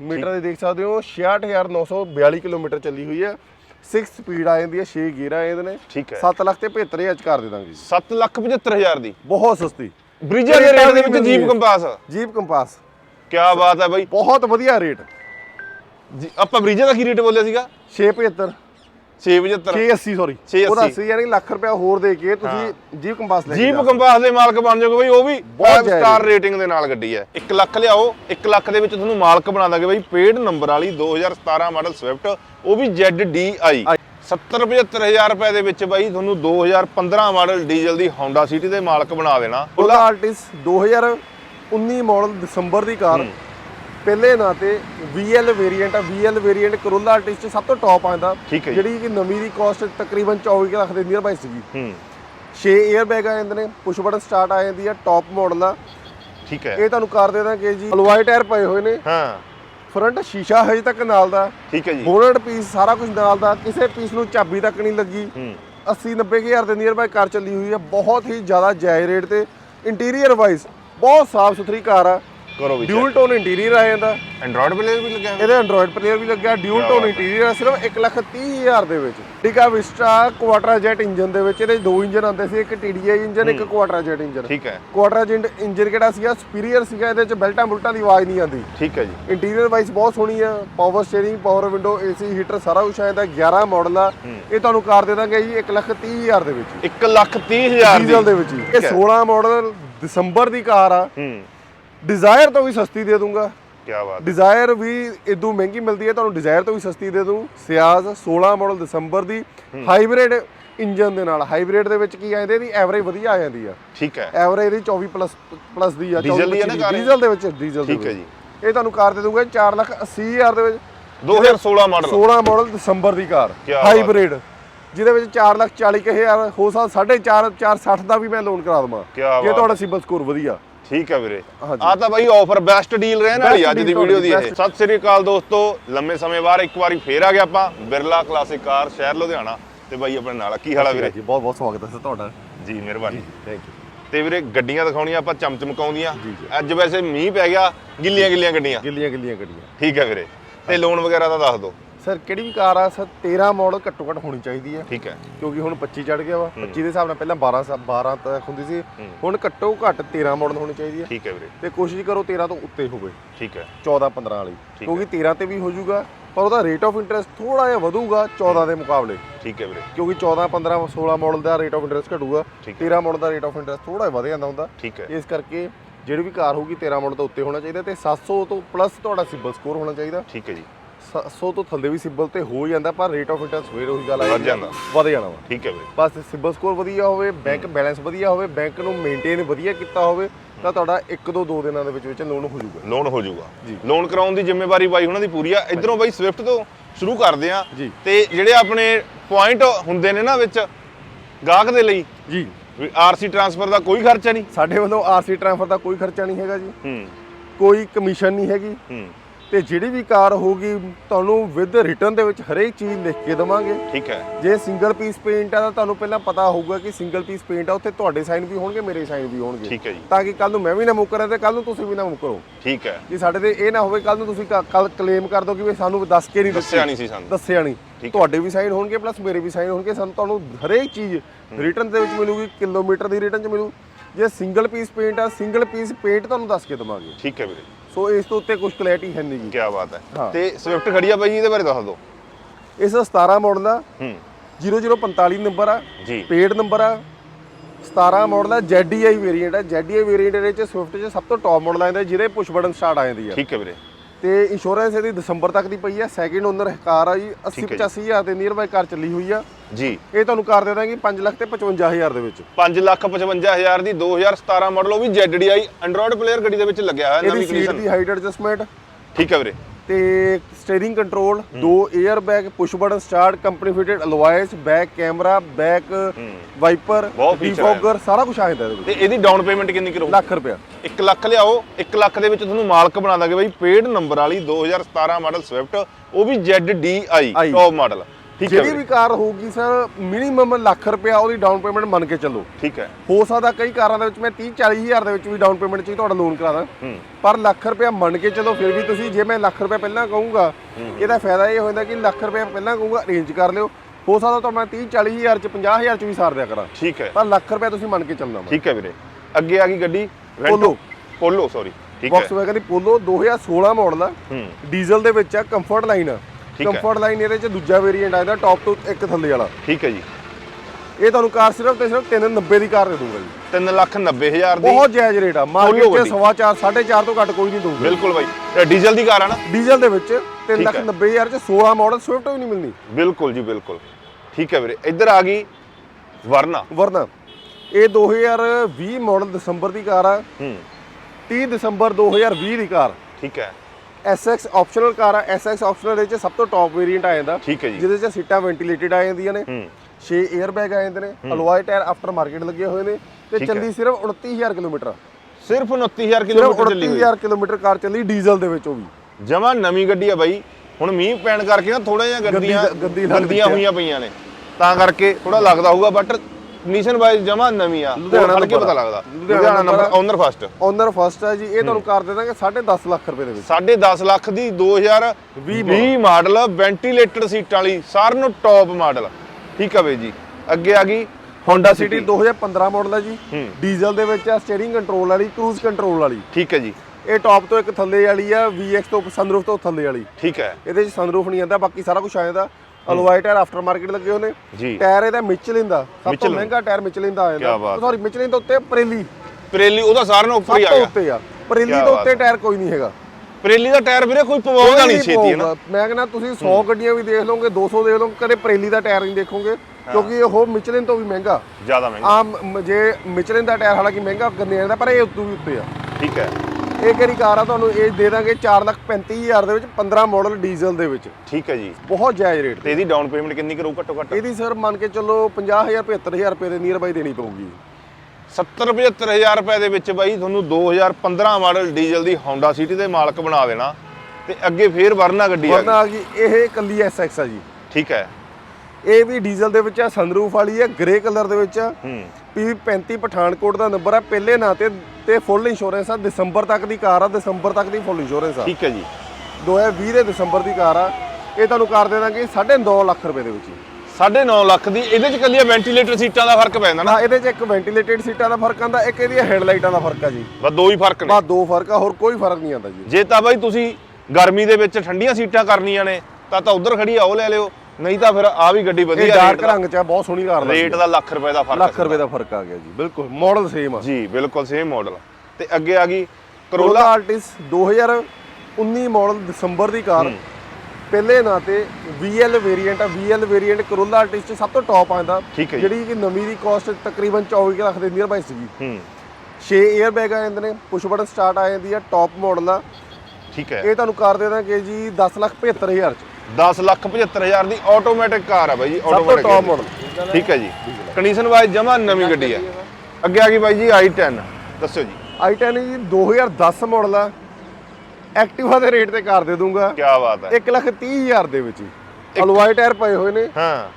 Metre ਦੇ ਦੇਖ ਸਕਦੇ ਹੋ 66942 ਕਿਲੋਮੀਟਰ ਚੱਲੀ ਹੋਈ ਹੈ। 6 ਸਪੀਡ ਆ ਜਾਂਦੀ ਹੈ 6 ਗੇਅਰ ਆ ਜਾਂਦੇ ਨੇ। ਠੀਕ ਹੈ। 7 ਲੱਖ ਤੇ 75000 ਚ ਕਰ ਦੇ ਦਾਂਗੇ ਜੀ। 7 ਲੱਖ 75000 ਦੀ। ਬਹੁਤ ਸਸਤੀ। ਬ੍ਰਿਜਰ ਦੇ ਰੇਟ ਦੇ ਵਿੱਚ ਜੀਪ ਕੰਪਾਸ ਜੀਪ ਕੰਪਾਸ ਕੀ ਬਾਤ ਹੈ ਬਾਈ। ਬਹੁਤ ਵਧੀਆ ਰੇਟ। ਜੀ, ਆਪਾਂ ਬ੍ਰਿਜਰ ਦਾ ਕੀ ਰੇਟ ਬੋਲਿਆ ਸੀਗਾ? 675 675 680 ਸੌਰੀ 680 ਉਹਦਾ 80 ਯਾਨੀ ਲੱਖ ਰੁਪਇਆ ਹੋਰ ਦੇ ਕੇ ਤੁਸੀਂ ਜੀਪ ਕੰਪਾਸ ਲੈ ਕੇ ਜੀਪ ਜਾ ਕੰਪਾਸ ਦੇ ਮਾਲਕ ਬਣ ਜਾਓਗੇ ਬਈ ਉਹ ਵੀ ਬਹੁਤ 5 ਸਟਾਰ ਰੇਟਿੰਗ ਦੇ ਨਾਲ ਗੱਡੀ ਹੈ। 1 ਲੱਖ ਲਿਆਓ 1 ਲੱਖ ਦੇ ਵਿੱਚ ਤੁਹਾਨੂੰ ਮਾਲਕ ਬਣਾ ਦਾਂਗੇ ਬਈ ਪੇਡ ਨੰਬਰ ਵਾਲੀ 2017 ਮਾਡਲ ਸਵਿਫਟ ਉਹ ਵੀ ZDI 70 75000 ਰੁਪਏ ਦੇ ਵਿੱਚ ਬਾਈ ਤੁਹਾਨੂੰ 2015 ਮਾਡਲ ਡੀਜ਼ਲ ਦੀ Honda City ਦੇ ਮਾਲਕ ਬਣਾ ਦੇਣਾ। ਉਹਦਾ ਆਰਟਿਸ 2019 ਮਾਡਲ ਦਸੰਬਰ ਦੀ ਕਾਰ। ਪਹਿਲੇ ਨਾਂ ਤੇ VL ਵੇਰੀਐਂਟ ਆ। VL ਵੇਰੀਐਂਟ ਕਰੋਲਾ ਆਰਟਿਸ ਚ ਸਭ ਤੋਂ ਟੌਪ ਆਂਦਾ ਠੀਕ ਹੈ ਜੀ। ਜਿਹੜੀ ਕਿ ਨਵੀਂ ਦੀ ਕਾਸਟ ਤਕਰੀਬਨ 24 ਕੁ ਲੱਖ ਦੇ ਨੀਅਰ ਬਾਈ ਸੀਗੀ। ਹੂੰ। 6 에ਅਰ ਬੈਗ ਆ ਜਾਂਦੇ ਨੇ ਪੁਸ਼ ਬਟਨ ਸਟਾਰਟ ਆ ਜਾਂਦੀ ਆ ਟੌਪ ਮਾਡਲ ਆ। ਠੀਕ ਹੈ। ਇਹ ਤੁਹਾਨੂੰ ਕਰ ਦੇ ਦਾਂਗੇ ਜੀ। ਅਲਵਾਈ ਟਾਇਰ ਪਏ ਹੋਏ ਨੇ। ਹਾਂ। ਫਰੰਟ ਸ਼ੀਸ਼ਾ ਹਜੇ ਤੱਕ ਨਾਲ ਦਾ। ਠੀਕ ਹੈ ਜੀ। ਬੋਨਟ ਪੀਸ ਸਾਰਾ ਕੁਝ ਨਾਲ ਦਾ। ਕਿਸੇ ਪੀਸ ਨੂੰ ਚਾਬੀ ਤੱਕ ਨਹੀਂ ਲੱਗੀ। ਹੂੰ। 80 90 ਹਜ਼ਾਰ ਦੇ ਨੀਅਰ ਬਾਈ ਕਾਰ ਚੱਲੀ ਹੋਈ ਹੈ ਬਹੁਤ ਹੀ ਜ਼ਿਆਦਾ ਜਾਇਜ਼ ਰੇਟ ਤੇ। ਇੰਟੀਰੀਅਰ ਵਾਈਜ਼ ਬਹੁਤ ਸਾਫ਼ ਸੁਥਰੀ ਕਾਰ ਆ। ਕਰੋ ਵੀ ਡਿਊਲ ਟੋਨ ਇੰਟੀਰੀਅਰ ਆ ਜਾਂਦਾ। ਐਂਡਰੋਇਡ ਪਲੇਅਰ ਵੀ ਲੱਗਿਆ ਹੋਇਆ? ਇਹਦੇ ਐਂਡਰੋਇਡ ਪਲੇਅਰ ਵੀ ਲੱਗਿਆ ਡਿਊਲ ਟੋਨ। ਇੰਟੀਰੀਅਰ ਆ ਸਿਰਫ 1 ਲੱਖ 30 ਹਜ਼ਾਰ ਦੇ ਵਿੱਚ। ਟਿਕਾ ਵਿਸਟਾ ਕੁਆਟਰਾ ਜੈਟ ਇੰਜਨ ਦੇ ਵਿੱਚ ਇਹਦੇ ਦੋ ਇੰਜਨ ਆਉਂਦੇ ਸੀ ਇੱਕ TDI ਇੰਜਨ ਇੱਕ ਕੁਆਟਰਾ ਜੈਟ ਇੰਜਨ ਠੀਕ ਹੈ। ਕੁਆਟਰਾ ਜੈਟ ਇੰਜਨ ਕਿਹੜਾ ਸੀਗਾ? ਸੁਪੀਰੀਅਰ ਸੀਗਾ ਇਹਦੇ ਚ ਬੈਲਟਾਂ ਬੁਲਟਾਂ ਦੀ ਆਵਾਜ਼ ਨਹੀਂ ਆਉਂਦੀ। ਠੀਕ ਹੈ ਜੀ। ਇੰਟੀਰੀਅਰ ਵਾਈਜ਼ ਬਹੁਤ ਸੋਹਣੀ ਆ power steering power window AC heater ਸਾਰਾ ਕੁਝ ਆਇਆ ਦਾ 11 ਮਾਡਲ ਆ। ਇਹ ਤੁਹਾਨੂੰ ਕਾਰ ਦੇ ਦਾਂਗੇ ਜੀ 1 ਲੱਖ 30 ਹਜ਼ਾਰ ਦੇ ਵਿੱਚ। 1 ਲੱਖ 30000 ਡੀਜ਼ਲ ਦੇ। ਵਿੱਚ। ਇਹ 16 ਮਾਡਲ ਦਸੰਬਰ ਦੀ ਕਾਰ ਆ। ਹੂੰ। ਡਿਜ਼ਾਇਰ ਤੋਂ ਵੀ ਸਸਤੀ ਦੇ ਦੂੰਗਾ। ਕੀ ਬਾਤ ਡਿਜ਼ਾਇਰ ਵੀ ਇਦੋਂ ਮਹਿੰਗੀ ਮਿਲਦੀ ਹੈ ਤੁਹਾਨੂੰ ਡਿਜ਼ਾਇਰ ਤੋਂ ਵੀ ਸਸਤੀ ਦੇ ਦੂੰ। ਸਿਆਜ਼ 16 ਮਾਡਲ ਦਸੰਬਰ ਦੀ ਹਾਈਬ੍ਰਿਡ ਇੰਜਨ ਦੇ ਨਾਲ। ਹਾਈਬ੍ਰਿਡ ਦੇ ਵਿੱਚ ਕੀ ਆ ਇਹਦੇ ਦੀ ਐਵਰੇਜ ਵਧੀਆ ਆ ਜਾਂਦੀ ਆ। ਠੀਕ ਹੈ। ਐਵਰੇਜ ਇਹਦੀ 24 ਪਲੱਸ ਪਲੱਸ ਦੀ ਆ ਡੀਜ਼ਲ ਦੀ ਆ ਨਾ 25 ਕਾਰ ਇਹ? ਡੀਜ਼ਲ ਦੇ ਵਿੱਚ ਡੀਜ਼ਲ ਦੇ ਠੀਕ ਹੈ। ਜੀ। ਇਹ ਤੁਹਾਨੂੰ ਕਾਰ ਦੇ ਦੂੰਗਾ 4 ਲੱਖ 80 ਹਜ਼ਾਰ ਦੇ ਵਿੱਚ। 2016 ਮਾਡਲ 16 ਮਾਡਲ ਦਸੰਬਰ ਦੀ ਕਾਰ। ਹਾਈਬ੍ਰਿਡ ਜਿਹਦੇ ਵਿੱਚ 4 ਲੱਖ 40 ਕੁ ਹਜ਼ਾਰ ਹੋ ਸਕਦਾ 4.5 460 ਦਾ ਵੀ ਮੈਂ ਲੋਨ ਕਰਾ ਦਵਾਂ। ਜੇ ਤੁਹਾਡਾ ਸਿਬਲ ਸਕੋਰ ਵਧੀਆ। ਠੀਕ ਹੈ ਵੀਰੇ। ਆ ਤਾਂ ਬਾਈ ਆਫਰ ਬੈਸਟ ਡੀਲ ਰਹਿਣ ਵਾਲੀ ਅੱਜ ਦੀ ਵੀਡੀਓ ਦੀ ਇਹ। ਸਤਿ ਸ੍ਰੀ ਅਕਾਲ ਦੋਸਤੋ ਲੰਮੇ ਸਮੇਂ ਬਾਅਦ ਇੱਕ ਵਾਰੀ ਫੇਰ ਆ ਗਿਆ ਆਪਾਂ ਬਿਰਲਾ ਕਲਾਸਿਕ ਕਾਰ ਸ਼ਹਿਰ ਲੁਧਿਆਣਾ। ਤੇ ਬਾਈ ਆਪਣੇ ਨਾਲ। ਕੀ ਹਾਲ ਆ ਵੀਰੇ? ਜੀ ਬਹੁਤ ਬਹੁਤ ਸਵਾਗਤ ਹੈ ਤੁਹਾਡਾ। ਜੀ ਮਿਹਰਬਾਨੀ। ਥੈਂਕ ਯੂ ਤੇ ਵੀਰੇ ਗੱਡੀਆਂ ਦਿਖਾਉਣੀਆਂ ਆਪਾਂ ਚਮਚਮਕਾਉਂਦੀਆਂ। ਅੱਜ ਵੈਸੇ ਮੀਂਹ ਪੈ ਗਿਆ ਗਿੱਲੀਆਂ ਗਿੱਲੀਆਂ ਗੱਡੀਆਂ। ਗਿੱਲੀਆਂ ਗਿੱਲੀਆਂ ਗੱਡੀਆਂ। ਠੀਕ ਹੈ ਵੀਰੇ। ਤੇ ਲੋਨ ਵਗੈਰਾ ਦਾ ਦੱਸ ਦਿਓ। ਸਰ ਕਿਹੜੀ ਵੀ ਕਾਰ ਆ ਸਰ 13 ਮਾਡਲ ਘੱਟੋ ਘੱਟ ਹੋਣੀ ਚਾਹੀਦੀ ਹੈ। ਠੀਕ ਹੈ। ਕਿਉਂਕਿ ਹੁਣ 25 ਚੜ ਗਿਆ ਵਾ। 25 ਦੇ ਹਿਸਾਬ ਨਾਲ ਪਹਿਲਾਂ 12 ਸਾ- 12 ਤੱਕ ਹੁੰਦੀ ਸੀ। ਹੁਣ ਘੱਟੋ ਘੱਟ 13 ਮਾਡਲ ਹੋਣੀ ਚਾਹੀਦੀ ਹੈ। ਠੀਕ ਹੈ ਵੀਰੇ। ਤੇ ਕੋਸ਼ਿਸ਼ ਕਰੋ 13 ਤੋਂ ਉੱਤੇ ਹੋਵੇ। ਠੀਕ ਹੈ। 14 15 ਵਾਲੀ। ਠੀਕ ਕਿਉਂਕਿ 13 ਤੇ ਵੀ ਹੋ ਜਾਊਗਾ ਪਰ ਉਹਦਾ ਰੇਟ ਆਫ ਇੰਟਰਸਟ ਥੋੜਾ ਜਿਹਾ ਵਧੂਗਾ 14 ਦੇ ਮੁਕਾਬਲੇ। ਠੀਕ ਹੈ ਵੀਰੇ। ਕਿਉਂਕਿ 14 15 16 ਮਾਡਲ ਦਾ ਰੇਟ ਆਫ ਇੰਟਰਸਟ ਘਟੂਗਾ। ਠੀਕ 13 ਮਾਡਲ ਦਾ ਰੇਟ ਆਫ ਇੰਟਰਸਟ ਥੋੜਾ ਜਿਹਾ ਵਧ ਜਾਂਦਾ ਹੁੰਦਾ। ਠੀਕ ਹੈ। ਇਸ ਕਰਕੇ ਜਿਹੜੀ ਵੀ ਕਾਰ ਹੋਊਗੀ 13 ਮਾਡਲ ਤੋਂ ਉੱਤੇ ਹੋਣਾ ਚਾਹੀਦਾ ਤੇ 700 ਤੋਂ ਪਲੱਸ ਤੁਹਾਡਾ ਸਿਬਲ ਸਕੋਰ ਹੋਣਾ ਚਾਹੀਦਾ। ਠੀਕ ਹੈ ਜੀ। 700 ਤੋਂ ਥੱਲੇ ਵੀ ਸਿਬਲ ਤੇ ਹੋ ਜਾਂਦਾ ਪਰ ਰੇਟ ਆਫ ਇੰਟਰਸਟ ਫੇਰ ਉਹੀ ਗੱਲ ਆ ਵੱਧ ਜਾਂਦੀ। ਵੱਧ ਜਾਣਾ ਵਾ। ਠੀਕ ਹੈ ਵੀਰੇ। ਬਸ ਸਿਬਲ ਸਕੋਰ ਵਧੀਆ ਹੋਵੇ ਬੈਂਕ ਬੈਲੈਂਸ ਵਧੀਆ ਹੋਵੇ ਬੈਂਕ ਨੂੰ ਮੇਨਟੇਨ ਵਧੀਆ ਕੀਤਾ ਹੋਵੇ ਤਾਂ ਤੁਹਾਡਾ 1 ਤੋਂ 2 ਦਿਨਾਂ ਦੇ ਵਿੱਚ ਵਿੱਚ ਲੋਨ ਹੋ ਜਾਊਗਾ। ਲੋਨ ਹੋ ਜਾਊਗਾ। ਲੋਨ ਕਰਾਉਣ ਦੀ ਜ਼ਿੰਮੇਵਾਰੀ ਬਾਈ ਉਹਨਾਂ ਦੀ ਪੂਰੀ ਆ। ਇਧਰੋਂ ਬਾਈ ਸਵਿਫਟ ਤੋਂ ਸ਼ੁਰੂ ਕਰਦੇ ਆ। ਤੇ ਜਿਹੜੇ ਆਪਣੇ ਪੁਆਇੰਟ ਹੁੰਦੇ ਨੇ ਨਾ ਵਿੱਚ ਗਾਹਕ ਦੇ ਲਈ ਜੀ। ਵੀ ਆਰਸੀ ਟਰਾਂਸਫਰ ਦਾ ਕੋਈ ਖਰਚਾ ਨਹੀਂ। ਸਾਡੇ ਵੱਲੋਂ ਆਰਸੀ ਟ੍ਰਾਂਸਫਰ ਦਾ ਕੋਈ ਖਰਚਾ ਨਹੀਂ ਹੈਗਾ ਜੀ। ਹੂੰ। ਕੋਈ ਕਮਿਸ਼ਨ ਨਹੀਂ ਹੈਗੀ। ਹੂੰ। ਤੇ ਜਿਹੜੀ ਵੀ ਕਾਰ ਹੋਊਗੀ ਤੁਹਾਨੂੰ ਵਿਦ ਰਿਟਰਨ ਦੇ ਵਿੱਚ ਹਰੇਕ ਚੀਜ਼ ਲਿਖ ਕੇ ਦੇਵਾਂਗੇ। ਠੀਕ ਹੈ। ਜੇ ਸਿੰਗਲ ਪੀਸ ਪੇਂਟ ਆ ਤਾਂ ਤੁਹਾਨੂੰ ਪਹਿਲਾਂ ਪਤਾ ਹੋਊਗਾ ਕਿ ਸਿੰਗਲ ਪੀਸ ਪੇਂਟ ਆ ਉੱਥੇ ਤੁਹਾਡੇ ਸਾਈਨ ਵੀ ਹੋਣਗੇ ਮੇਰੇ ਸਾਈਨ ਵੀ ਹੋਣਗੇ। ਠੀਕ ਹੈ ਜੀ। ਤਾਂ ਕਿ ਕੱਲ ਨੂੰ ਮੈਂ ਵੀ ਨਾ ਮੁੱਕਰਾਂ ਤੇ ਕੱਲ ਨੂੰ ਤੁਸੀਂ ਵੀ ਨਾ ਮੁੱਕਰੋ ਠੀਕ ਹੈ। ਕਿ ਸਾਡੇ ਤੇ ਇਹ ਨਾ ਹੋਵੇ ਕੱਲ ਨੂੰ ਤੁਸੀਂ ਕੱਲ ਕਲੇਮ ਕਰ ਦੋ ਕਿ ਵੀ ਸਾਨੂੰ ਦੱਸ ਕੇ ਨਹੀਂ ਦੱਸਿਆ ਨਹੀਂ ਸੀ ਸਾਨੂੰ। ਦੱਸਿਆ ਨਹੀਂ। ਤੁਹਾਡੇ ਵੀ ਸਾਈਨ ਹੋਣਗੇ ਪਲੱਸ ਮੇਰੇ ਵੀ ਸਾਈਨ ਹੋਣਗੇ। ਸਾਨੂੰ ਤੁਹਾਨੂੰ ਹਰੇਕ ਚੀਜ਼ ਰਿਟਰਨ ਦੇ ਵਿੱਚ ਮਿਲੂਗੀ ਕਿਲੋਮੀਟਰ ਦੀ ਰਿਟਰਨ ਚ ਮਿਲੂ। ਜੇ ਸਿੰਗਲ ਪੀਸ ਪੇਂਟ ਆ ਸਿੰਗਲ ਪੀਸ ਪੇਂਟ ਤੁਹਾਨੂੰ ਦੱਸ ਕੇ ਦਵਾਂਗੇ। ਠੀਕ ਹੈ ਵੀਰੇ। ਸੋ ਇਸ ਤੋਂ ਉੱਤੇ ਕੁਝ ਕਲੈਰਿਟੀ ਹੈ ਨਹੀਂ ਜੀ ਕੀ ਬਾਤ ਹੈ। ਹਾਂ। ਤੇ ਸਵਿਫਟ ਖੜੀ ਆ ਬਾਈ ਇਹਦੇ ਬਾਰੇ ਦੱਸ ਦਿਓ। ਇਸ 17 ਮਾਡਲ ਦਾ ਹੂੰ। 0045 ਨੰਬਰ ਆ ਜੀ। ਪੇਡ ਨੰਬਰ ਆ 17 ਮਾਡਲ ਆ ZDI ਵੇਰੀਐਂਟ ਆ। ZDI ਵੇਰੀਐਂਟ ਦੇ ਵਿੱਚ ਸਵਿਫਟ 'ਚ ਸਭ ਤੋਂ ਟੌਪ ਮਾਡਲ ਆਉਂਦਾ ਜਿਹਦੇ ਪੁਸ਼ ਬਟਨ ਸਟਾਰਟ ਆ ਜਾਂਦੀ ਆ। ਠੀਕ ਹੈ ਵੀਰੇ। ਤੇ ਇੰਸ਼ੋਰੈਂਸ ਇਹਦੀ ਦਸੰਬਰ ਤੱਕ ਦੀ ਪਈ ਆ ਸੈਕਿੰਡ ਓਨਰ ਕਾਰ ਆ ਜੀ 80 ਠੀਕ ਹੈ ਜੀ। 85 ਹਜ਼ਾਰ ਦੇ ਨੀਅਰ ਬਾਈ ਕਾਰ ਚੱਲੀ ਹੋਈ ਆ। ਜੀ। ਇਹ ਤੁਹਾਨੂੰ ਕਾਰ ਦੇ ਦਾਂਗੇ 5 ਲੱਖ ਤੇ 55 ਹਜ਼ਾਰ ਦੇ ਵਿੱਚ। 5 ਲੱਖ 55 ਹਜ਼ਾਰ ਦੀ 2017 ਮਾਡਲ ਉਹ ਵੀ ZDI ਐਂਡਰੋਇਡ ਪਲੇਅਰ ਗੱਡੀ ਦੇ ਵਿੱਚ ਲੱਗਿਆ ਹੋਇਆ ਨਵੀਂ ਕੰਡੀਸ਼ਨ ਦੀ ਹਾਈਟ ਐਡਜਸਟਮੈਂਟ ਠੀਕ ਹੈ ਵੀਰੇ। ਤੇ ਸਟੀਅਰਿੰਗ ਕੰਟਰੋਲ ਦੋ air bag push button start company fitted alloys back camera back wiper ਬਹੁਤ feature ਡੀਫੋਗਰ ਸਾਰਾ ਕੁਝ ਆ ਜਾਂਦਾ ਇਹਦੇ ਤੇ ਇਹਦੀ ਡਾਊਨ ਪੇਮੈਂਟ ਕਿੰਨੀ ਕਰੋ ਵਿੱਚ ਲੱਖ ਰੁਪਇਆ। 1 ਲੱਖ ਲਿਆਓ 1 ਲੱਖ ਦੇ ਵਿੱਚ ਤੁਹਾਨੂੰ ਮਾਲਕ ਬਣਾ ਦਾਂਗੇ ਬਾਈ ਪੇਡ ਨੰਬਰ ਵਾਲੀ 2017 ਮਾਡਲ ਸਵਿਫਟ ਉਹ ਵੀ ZDI ਆਈ। ਟੌਪ ਮਾਡਲ ਠੀਕ ਹੈ ਜਿਹੜੀ। ਵੀ ਕਾਰ ਹੋਊਗੀ ਸਰ ਮਿਨੀਮਮ ਲੱਖ ਰੁਪਇਆ ਉਹਦੀ ਡਾਊਨ ਪੇਮੈਂਟ ਮੰਨ ਕੇ ਚੱਲੋ। ਠੀਕ ਹੈ। ਹੋ ਸਕਦਾ ਕਈ ਕਾਰਾਂ ਦੇ ਵਿੱਚ ਮੈਂ 30 40 ਹਜ਼ਾਰ ਦੇ ਵਿੱਚ ਵੀ ਡਾਊਨ ਪੇਮੈਂਟ 'ਚ ਹੀ ਤੁਹਾਡਾ ਲੋਨ ਕਰਾ ਦਾਂ। ਪਰ ਲੱਖ ਰੁਪਇਆ ਮੰਨ ਕੇ ਚੱਲੋ ਫਿਰ ਵੀ ਤੁਸੀਂ ਜੇ ਮੈਂ ਲੱਖ ਰੁਪਇਆ ਪਹਿਲਾਂ ਕਹੂੰਗਾ ਇਹਦਾ ਫਾਇਦਾ ਇਹ ਹੋ ਜਾਂਦਾ ਕਿ ਲੱਖ ਰੁਪਇਆ ਪਹਿਲਾਂ ਕਹੂੰਗਾ ਅਰੇਂਜ ਕਰ ਲਿਓ। ਹੋ ਸਕਦਾ ਤਾਂ ਮੈਂ 30 40 ਹਜ਼ਾਰ 'ਚ 50 ਹਜ਼ਾਰ 'ਚ ਵੀ ਸਾਰ ਦਿਆ ਕਰਾਂ। ਠੀਕ ਹੈ। ਪਰ ਲੱਖ ਰੁਪਇਆ ਤੁਸੀਂ ਮੰਨ ਕੇ ਚੱਲਣਾ ਠੀਕ ਹੈ ਵੀਰੇ। ਅੱਗੇ ਆ ਗਈ ਗੱਡੀ Polo। ਪੋਲੋ। ਸੌਰੀ ਠੀਕ ਹੈ। ਵੌਕਸਵੈਗਨ ਦੀ ਪੋਲੋ 2016 ਮਾਡਲ ਆ। ਡੀਜ਼ਲ ਦੇ ਵਿੱਚ ਆ ਕੰਫਰਟ ਲਾਈਨ ਆ। ਕੰਫਰਟ ਲਾਈਨ ਇਹਦੇ 'ਚ ਦੂਜਾ ਵੇਰੀਐਂਟ ਆਇਦਾ ਟੌਪ ਤੋਂ ਇੱਕ ਥੱਲੇ ਵਾਲਾ। ਠੀਕ ਹੈ ਜੀ। ਇਹ ਤੁਹਾਨੂੰ ਕਾਰ ਸਿਰਫ ਤੇ ਸਿਰਫ 390 ਦੀ ਕਾਰ ਦੇ ਦੂੰਗਾ ਜੀ। 390000 ਦੀ ਬਹੁਤ ਜਾਇਜ਼ ਰੇਟ ਆ। ਮਾਰਕੀਟ 'ਚ ਸਵਾ ਚਾਰ, ਸਾਢੇ 4.5 ਤੋਂ ਘੱਟ ਕੋਈ ਨਹੀਂ ਦਊਗਾ। ਬਿਲਕੁਲ ਬਾਈ। ਡੀਜ਼ਲ ਦੀ ਕਾਰ ਆ ਨਾ? ਡੀਜ਼ਲ ਦੇ ਵਿੱਚ ਹੈ। 390000 'ਚ 16 ਮਾਡਲ ਸਵਿਫਟ ਵੀ ਨਹੀਂ ਮਿਲਣੀ। ਬਿਲਕੁਲ ਜੀ ਬਿਲਕੁਲ। ਠੀਕ ਹੈ ਵੀਰੇ। ਇੱਧਰ ਆ ਗਈ ਵਰਨਾ। ਵਰਨਾ। ਇਹ 2020 ਮਾਡਲ ਦਸੰਬਰ ਦੀ ਕਾਰ ਆ। ਹੂੰ। 30 ਦਸੰਬਰ 2020 ਦੀ ਕਾਰ। ਠੀਕ ਹੈ। SX ਆਪਸ਼ਨਲ ਕਾਰ ਆ। SX ਆਪਸ਼ਨਲ ਦੇ ਵਿੱਚ ਸਭ ਤੋਂ ਟੌਪ ਵੇਰੀਐਂਟ ਆ ਜਾਂਦਾ। ਠੀਕ ਹੈ ਜੀ। ਜਿਹਦੇ 'ਚ ਸੀਟਾਂ ਵੈਂਟੀਲੇਟਡ ਆ ਜਾਂਦੀਆਂ ਨੇ। ਹੂੰ। 6 에ਅਰ ਬੈਗ ਆ ਜਾਂਦੇ ਨੇ। ਅਲੋਏ ਟਾਇਰ ਆਫਟਰ ਮਾਰਕੀਟ ਲੱਗੇ ਹੋਏ ਨੇ। ਤੇ। ਚੱਲੀ ਸਿਰਫ 29000 ਕਿਲੋਮੀਟਰ ਸਿਰਫ 29000 ਸਿਰਫ ਕਿਲੋਮੀਟਰ ਚੱਲੀ ਹੋਈ। 29000 ਕਿਲੋਮੀਟਰ ਕਾਰ ਚੱਲੀ ਡੀਜ਼ਲ ਦੇ ਵਿੱਚ ਉਹ ਵੀ। ਜਮਾ ਨਵੀਂ ਗੱਡੀ ਆ ਬਾਈ। ਹੁਣ ਮੀਂਹ ਪੈਣ ਕਰਕੇ ਨਾ ਥੋੜਾ ਜਿਹਾ ਗੰਦੀਆਂ ਗੰਦੀਆਂ। ਹੋਈਆਂ ਪਈਆਂ ਨੇ। ਤਾਂ ਕਰਕੇ ਥੋੜਾ ਲੱਗਦਾ ਹੋਊਗਾ ਬਟ ਕੰਡੀਸ਼ਨ ਵਾਈਜ਼ ਜਮਾ ਨਵੀਂ ਆ। ਲੁਧਿਆਣਾ ਨੰਬਰ ਪਤਾ। ਲੱਗਦਾ? Ludhiana number. Owner first owner first ਹੈ ਜੀ ਇਹ ਤੁਹਾਨੂੰ ਕਰ ਦੇ ਦਾਂਗੇ 10.5 ਲੱਖ ਰੁਪਏ ਦੇ ਵਿੱਚ। 10.5 ਲੱਖ ਦੀ 2020 ਮਾਡਲ ਵੈਂਟੀਲੇਟਡ ਸੀਟਾਂ ਵਾਲੀ ਸਾਰਿਆਂ ਨੂੰ ਟੌਪ ਮਾਡਲ ਠੀਕ ਆ ਬਈ ਜੀ। ਅੱਗੇ ਆ ਗਈ Honda City 2015 ਮਾਡਲ ਹੈ ਜੀ। ਡੀਜ਼ਲ ਦੇ ਵਿੱਚ ਆ ਸਟੀਅਰਿੰਗ ਕੰਟਰੋਲ ਵਾਲੀ ਕਰੂਜ਼ ਕੰਟਰੋਲ ਵਾਲੀ। ਠੀਕ ਹੈ ਜੀ। ਇਹ ਟੌਪ ਤੋਂ ਇੱਕ ਥੱਲੇ ਵਾਲੀ ਆ VX ਤੋਂ ਸਨਰੂਫ ਤੋਂ ਥੱਲੇ ਵਾਲੀ। ਠੀਕ ਹੈ ਇਹਦੇ 'ਚ ਸਨਰੂਫ ਨਹੀਂ ਆਉਂਦਾ ਬਾਕੀ ਸਾਰਾ ਕੁਝ ਆ ਜਾਂਦਾ। ਟਾਇਰ ਆਫਟਰ ਮਾਰਕੀਟ ਲੱਗੇ ਨੇ। ਜੀ। ਟਾਇਰ ਇਹਦਾ ਮਿਚਲਿਨ ਦਾ ਸਭ ਤੋਂ। ਮਹਿੰਗਾ ਟਾਇਰ ਮਿਚਲਿਨ ਦਾ ਆ ਜਾਂਦਾ ਸੌਰੀ ਮਿਚਲਿਨ ਤੋਂ ਉੱਤੇ ਪਰੇਲੀ। ਪਰੇਲੀ ਉਹਦਾ ਸਾਰਿਆਂ ਨੂੰ ਉੱਪਰ ਹੀ ਆ ਗਿਆ। ਉੱਤੇ ਆ। ਪਰੇਲੀ ਤੋਂ ਉੱਤੇ ਟਾਇਰ ਕੋਈ ਨਹੀਂ ਹੈਗਾ। ਪਰੇਲੀ ਦਾ ਟਾਇਰ ਵੀਰੇ ਕੋਈ ਪਵਾਉਂਦਾ ਨਹੀਂ ਛੇਤੀ ਹੈ ਨਾ। ਮੈਂ ਕਹਿੰਦਾ ਤੁਸੀਂ 100 ਗੱਡੀਆਂ ਵੀ ਦੇਖ ਲਓਗੇ 200 ਦੇਖ ਲਓਗੇ ਕਦੇ ਪਰੇਲੀ ਦਾ ਟਾਇਰ ਨਹੀਂ ਦੇਖੋਗੇ ਕਿਉਂਕਿ ਉਹ ਮਿਚਲਿਨ ਤੋਂ ਵੀ ਮਹਿੰਗਾ। ਜ਼ਿਆਦਾ ਮਹਿੰਗਾ। ਆਮ ਜੇ ਮਿਚਲਿਨ ਦਾ ਟਾਇਰ ਹਾਲਾਂਕਿ ਮਹਿੰਗਾ ਕਰਨੇ ਜਾਂਦਾ ਪਰ ਇਹ ਉਦੋਂ ਵੀ ਉੱਤੇ ਆ। ਠੀਕ ਹੈ। ਇਹ ਕਿਹੜੀ ਕਾਰ ਆ ਤੁਹਾਨੂੰ ਇਹ ਦੇ ਦਾਂਗੇ 435000 ਦੇ ਵਿੱਚ 15 ਮਾਡਲ ਡੀਜ਼ਲ ਦੇ ਵਿੱਚ। ਠੀਕ ਹੈ ਜੀ। ਬਹੁਤ ਜਾਇਜ਼ ਰੇਟ ਤੇ। ਇਹਦੀ ਡਾਊਨ ਪੇਮੈਂਟ ਕਿੰਨੀ ਕਰੂ ਘੱਟੋ ਘੱਟ? ਇਹਦੀ ਸਰ ਮੰਨ ਕੇ ਚੱਲੋ 50000 75000 ਰੁਪਏ ਦੇ ਨੀਅਰ ਬਾਈ ਦੇਣੀ ਪਊਗੀ। 70 75000 ਰੁਪਏ ਦੇ ਵਿੱਚ ਬਾਈ ਤੁਹਾਨੂੰ 2015 ਮਾਡਲ ਡੀਜ਼ਲ ਦੀ Honda City ਦੇ ਮਾਲਕ ਬਣਾ ਦੇਣਾ। ਤੇ ਅੱਗੇ ਫੇਰ ਵਰਨਾ ਗੱਡੀ ਆ ਵਰਨਾ ਆ ਗਈ ਇਹ ਕੱਲੀ SX ਆ ਜੀ। ਠੀਕ ਹੈ। ਇਹ ਵੀ ਡੀਜ਼ਲ ਦੇ ਵਿੱਚ ਆ ਸਨਰੂਫ ਵਾਲੀ ਹੈ ਗ੍ਰੇ ਕਲਰ ਦੇ ਵਿੱਚ ਆ। ਹੂੰ। PV35 ਪਠਾਨਕੋਟ ਦਾ ਨੰਬਰ ਆ ਪਹਿਲੇ ਨਾਂ ਤੇ ਤੇ ਫੁੱਲ ਇੰਸ਼ੋਰੈਂਸ ਆ ਦਸੰਬਰ ਤੱਕ ਦੀ ਕਾਰ ਆ ਦਸੰਬਰ ਤੱਕ ਦੀ ਫੁੱਲ ਇੰਸ਼ੋਰੈਂਸ ਆ। ਠੀਕ ਹੈ ਜੀ। 2020 ਦੇ ਦਸੰਬਰ ਦੀ ਕਾਰ ਆ ਇਹ ਤੁਹਾਨੂੰ ਕਰ ਦੇ ਦਾਂਗੇ 9.5 ਲੱਖ ਰੁਪਏ ਦੇ ਵਿੱਚ ਹੀ। 9.5 ਲੱਖ ਦੀ ਇਹਦੇ ਚ ਕੱਲੀਆਂ ਵੈਂਟੀਲੇਟਰ ਸੀਟਾਂ ਦਾ ਫ਼ਰਕ ਪੈਂਦਾ ਨਾ? ਇਹਦੇ 'ਚ ਇੱਕ ਵੈਂਟੀਲੇਟਡ ਸੀਟਾਂ ਦਾ ਫ਼ਰਕ ਆਂਦਾ ਇੱਕ ਇਹਦੀਆਂ ਹੈਡਲਾਈਟਾਂ ਦਾ ਫ਼ਰਕ ਆ ਜੀ। ਬਸ ਦੋ ਹੀ ਫ਼ਰਕ ਨੇ। ਬਸ ਦੋ ਫ਼ਰਕ ਆ ਹੋਰ ਕੋਈ ਫ਼ਰਕ ਨਹੀਂ ਆਂਦਾ ਜੀ। ਜੇ ਤਾਂ ਬਾਈ ਤੁਸੀਂ ਗਰਮੀ ਦੇ ਵਿੱਚ ਠੰਡੀਆਂ ਸੀਟਾਂ ਕਰਨੀਆਂ ਨੇ ਤਾਂ ਤਾਂ ਉਧਰ ਖੜੀ ਆ ਉਹ ਲੈ ਲਿਓ। ਨਹੀਂ ਤਾਂ ਫਿਰ ਆ ਵੀ ਗੱਡੀ ਇਹ ਵਧੀਆ ਡਾਰਕ ਰੇਟ ਦਾ ਰੰਗ 'ਚ ਆ ਬਹੁਤ ਸੋਹਣੀ ਕਾਰ ਲੱਗਦੀ ਰੇਟ ਦਾ ਲੱਖ ਰੁਪਏ ਦਾ ਫ਼ਰਕ ਲੱਖ ਰੁਪਏ ਦਾ ਫ਼ਰਕ ਆ ਗਿਆ ਜੀ ਬਿਲਕੁਲ ਮਾਡਲ ਸੇਮ ਆ। ਜੀ ਬਿਲਕੁਲ ਸੇਮ ਮਾਡਲ ਤੇ ਅੱਗੇ ਆ ਗਈ ਕਰੋਲਾ ਆਰਟਿਸ 2019 ਮਾਡਲ ਦਸੰਬਰ ਦੀ ਕਾਰ। ਪਹਿਲੇ ਨਾਂ ਤੇ VL ਵੇਰੀਐਂਟ ਆ VL ਵੇਰੀਐਂਟ ਕਰੋਲਾ ਆਰਟਿਸ 'ਚ ਸਭ ਤੋਂ ਟੌਪ ਆਂਦਾ। ਜਿਹੜੀ ਕਿ ਨਵੀਂ ਦੀ ਕਾਸਟ ਤਕਰੀਬਨ 24 ਕੁ ਲੱਖ ਦੇ ਨੀਅਰ ਬਾਈ ਸੀਗੀ। ਹੂੰ। 6 에ਅਰ ਬੈਗ ਆ ਜਾਂਦੇ ਨੇ ਪੁਸ਼ ਬਟਨ ਸਟਾਰਟ ਆ ਜਾਂਦੀ ਆ ਟੌਪ ਮਾਡਲ ਆ। ਠੀਕ ਹੈ। ਇਹ ਤੁਹਾਨੂੰ ਕਰ ਦੇ ਦਾਂਗੇ ਜੀ 10 ਲੱਖ 75000 ਚ। 10 ਲੱਖ 75000 ਦੀ ਆਟੋਮੈਟਿਕ ਕਾਰ ਆ ਬਾਈ ਜੀ ਸਭ ਤੋਂ ਆਟੋਮੈਟਿਕ ਟੌਪ ਮਾਡਲ ਠੀਕ ਹੈ ਜੀ। ਕੰਡੀਸ਼ਨ ਵਾਈਜ਼ ਜਮਾ ਨਵੀਂ ਗੱਡੀ ਹੈ ਅੱਗੇ ਆ ਗਈ ਬਾਈ ਜੀ i10 ਦੱਸਿਓ ਜੀ। i10 ਜੀ 2010 ਮਾਡਲ ਆ। ਐਕਟਿਵਾ ਦੇ ਰੇਟ ਤੇ ਕਰ ਦੇ ਦੂੰਗਾ ਕੀ ਬਾਤ ਹੈ 1 ਲੱਖ 30000 ਦੇ ਵਿੱਚ ਹੀ। ਅਲਵਾਈ ਟਾਇਰ ਪਏ ਹੋਏ ਨੇ। ਹਾਂ।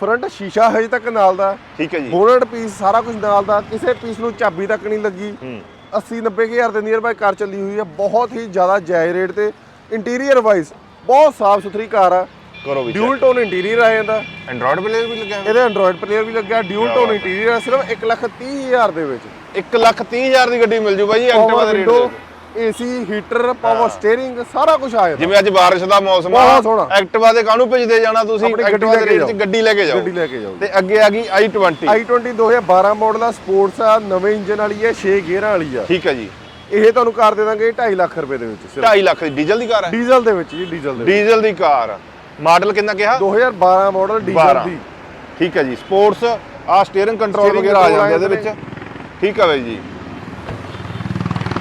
ਫਰੰਟ ਸ਼ੀਸ਼ਾ ਹਜੇ ਤੱਕ ਨਾਲ ਦਾ। ਠੀਕ ਹੈ ਜੀ। ਬੋਨਟ ਪੀਸ ਸਾਰਾ ਕੁਝ ਨਾਲ ਦਾ। ਕਿਸੇ ਪੀਸ ਨੂੰ ਚਾਬੀ ਤੱਕ ਨਹੀਂ ਲੱਗੀ। ਹੂੰ। 80 90 ਹਜ਼ਾਰ ਦੇ ਨੀਅਰ ਬਾਈ ਕਾਰ ਚੱਲੀ ਹੋਈ ਹੈ ਬਹੁਤ ਹੀ ਜ਼ਿਆਦਾ ਜਾਇਜ਼ ਰੇਟ ਤੇ। ਇੰਟੀਰੀਅਰ ਵਾਈਜ਼ ਬਹੁਤ ਸਾਫ਼ ਸੁਥਰੀ ਕਾਰ ਆ। ਕਰੋ ਵੀ ਡਿਊਲ ਟੋਨ ਇੰਟੀਰੀਅਰ ਆ ਜਾਂਦਾ ਐਂਡਰੋਇਡ ਪਲੇਅਰ ਵੀ ਲੱਗਿਆ ਇਹਦੇ ਐਂਡਰੋਇਡ ਪਲੇਅਰ ਵੀ ਲੱਗਿਆ ਡਿਊਲ ਟੋਨ ਇੰਟੀਰੀਅਰ ਆ ਸਿਰਫ 1 ਲੱਖ 30 ਹਜ਼ਾਰ ਦੇ ਵਿੱਚ। 1 ਲੱਖ 30000 ਦੀ ਗੱਡੀ ਮਿਲ ਜੂ ਬਾਈ ਐਕਟਿਵਾ ਦੇ rate AC heater power steering ਸਾਰਾ ਕੁਝ ਆ ਜਾਂਦਾ ਜਿਵੇਂ ਅੱਜ ਬਾਰਿਸ਼ ਦਾ ਮੌਸਮ ਆ। ਐਕਟਿਵਾ ਦੇ ਕਾਹਨੂੰ ਭੇਜਦੇ ਜਾਣਾ ਤੁਸੀਂ? ਐਕਟਿਵਾ ਦੇ ਰੇਟ 'ਚ ਜਾਓ। ਗੱਡੀ ਲੈ ਕੇ ਜਾਓ। ਗੱਡੀ ਲੈ ਕੇ ਜਾਓ। ਤੇ ਅੱਗੇ ਆ ਗਈ i20 i20 2012 ਮਾਡਲ ਆ ਸਪੋਰਟਸ ਆ ਨਵੇਂ ਇੰਜਨ ਵਾਲੀ ਹੈ 6 ਗੇਅਰਾਂ ਵਾਲੀ ਆ। ਠੀਕ ਹੈ ਜੀ। ਇਹ ਤੁਹਾਨੂੰ ਕਰ ਦੇ ਦਾਂਗੇ 2.5 ਲੱਖ ਰੁਪਏ ਦੇ ਵਿੱਚ ਸਿਰਫ। 2.5 ਲੱਖ ਦੀ ਡੀਜ਼ਲ ਦੀ ਕਾਰ ਹੈ? ਡੀਜ਼ਲ ਦੇ ਵਿੱਚ ਜੀ ਡੀਜ਼ਲ ਦੇ ਵਿੱਚ। ਡੀਜ਼ਲ ਦੀ ਕਾਰ। ਮਾਡਲ ਕਿੰਨਾ ਕਿਹਾ? 2012 ਮਾਡਲ ਡੀਜ਼ਲ 12 ਦੀ। ਠੀਕ ਹੈ ਜੀ ਸਪੋਰਟਸ ਆ ਸਟੀਅਰਿੰਗ ਕੰਟਰੋਲ ਵਗੈਰਾ ਆ ਜਾਂਦੇ ਇਹਦੇ ਵਿੱਚ। ਠੀਕ ਹੈ ਬਾਈ ਜੀ।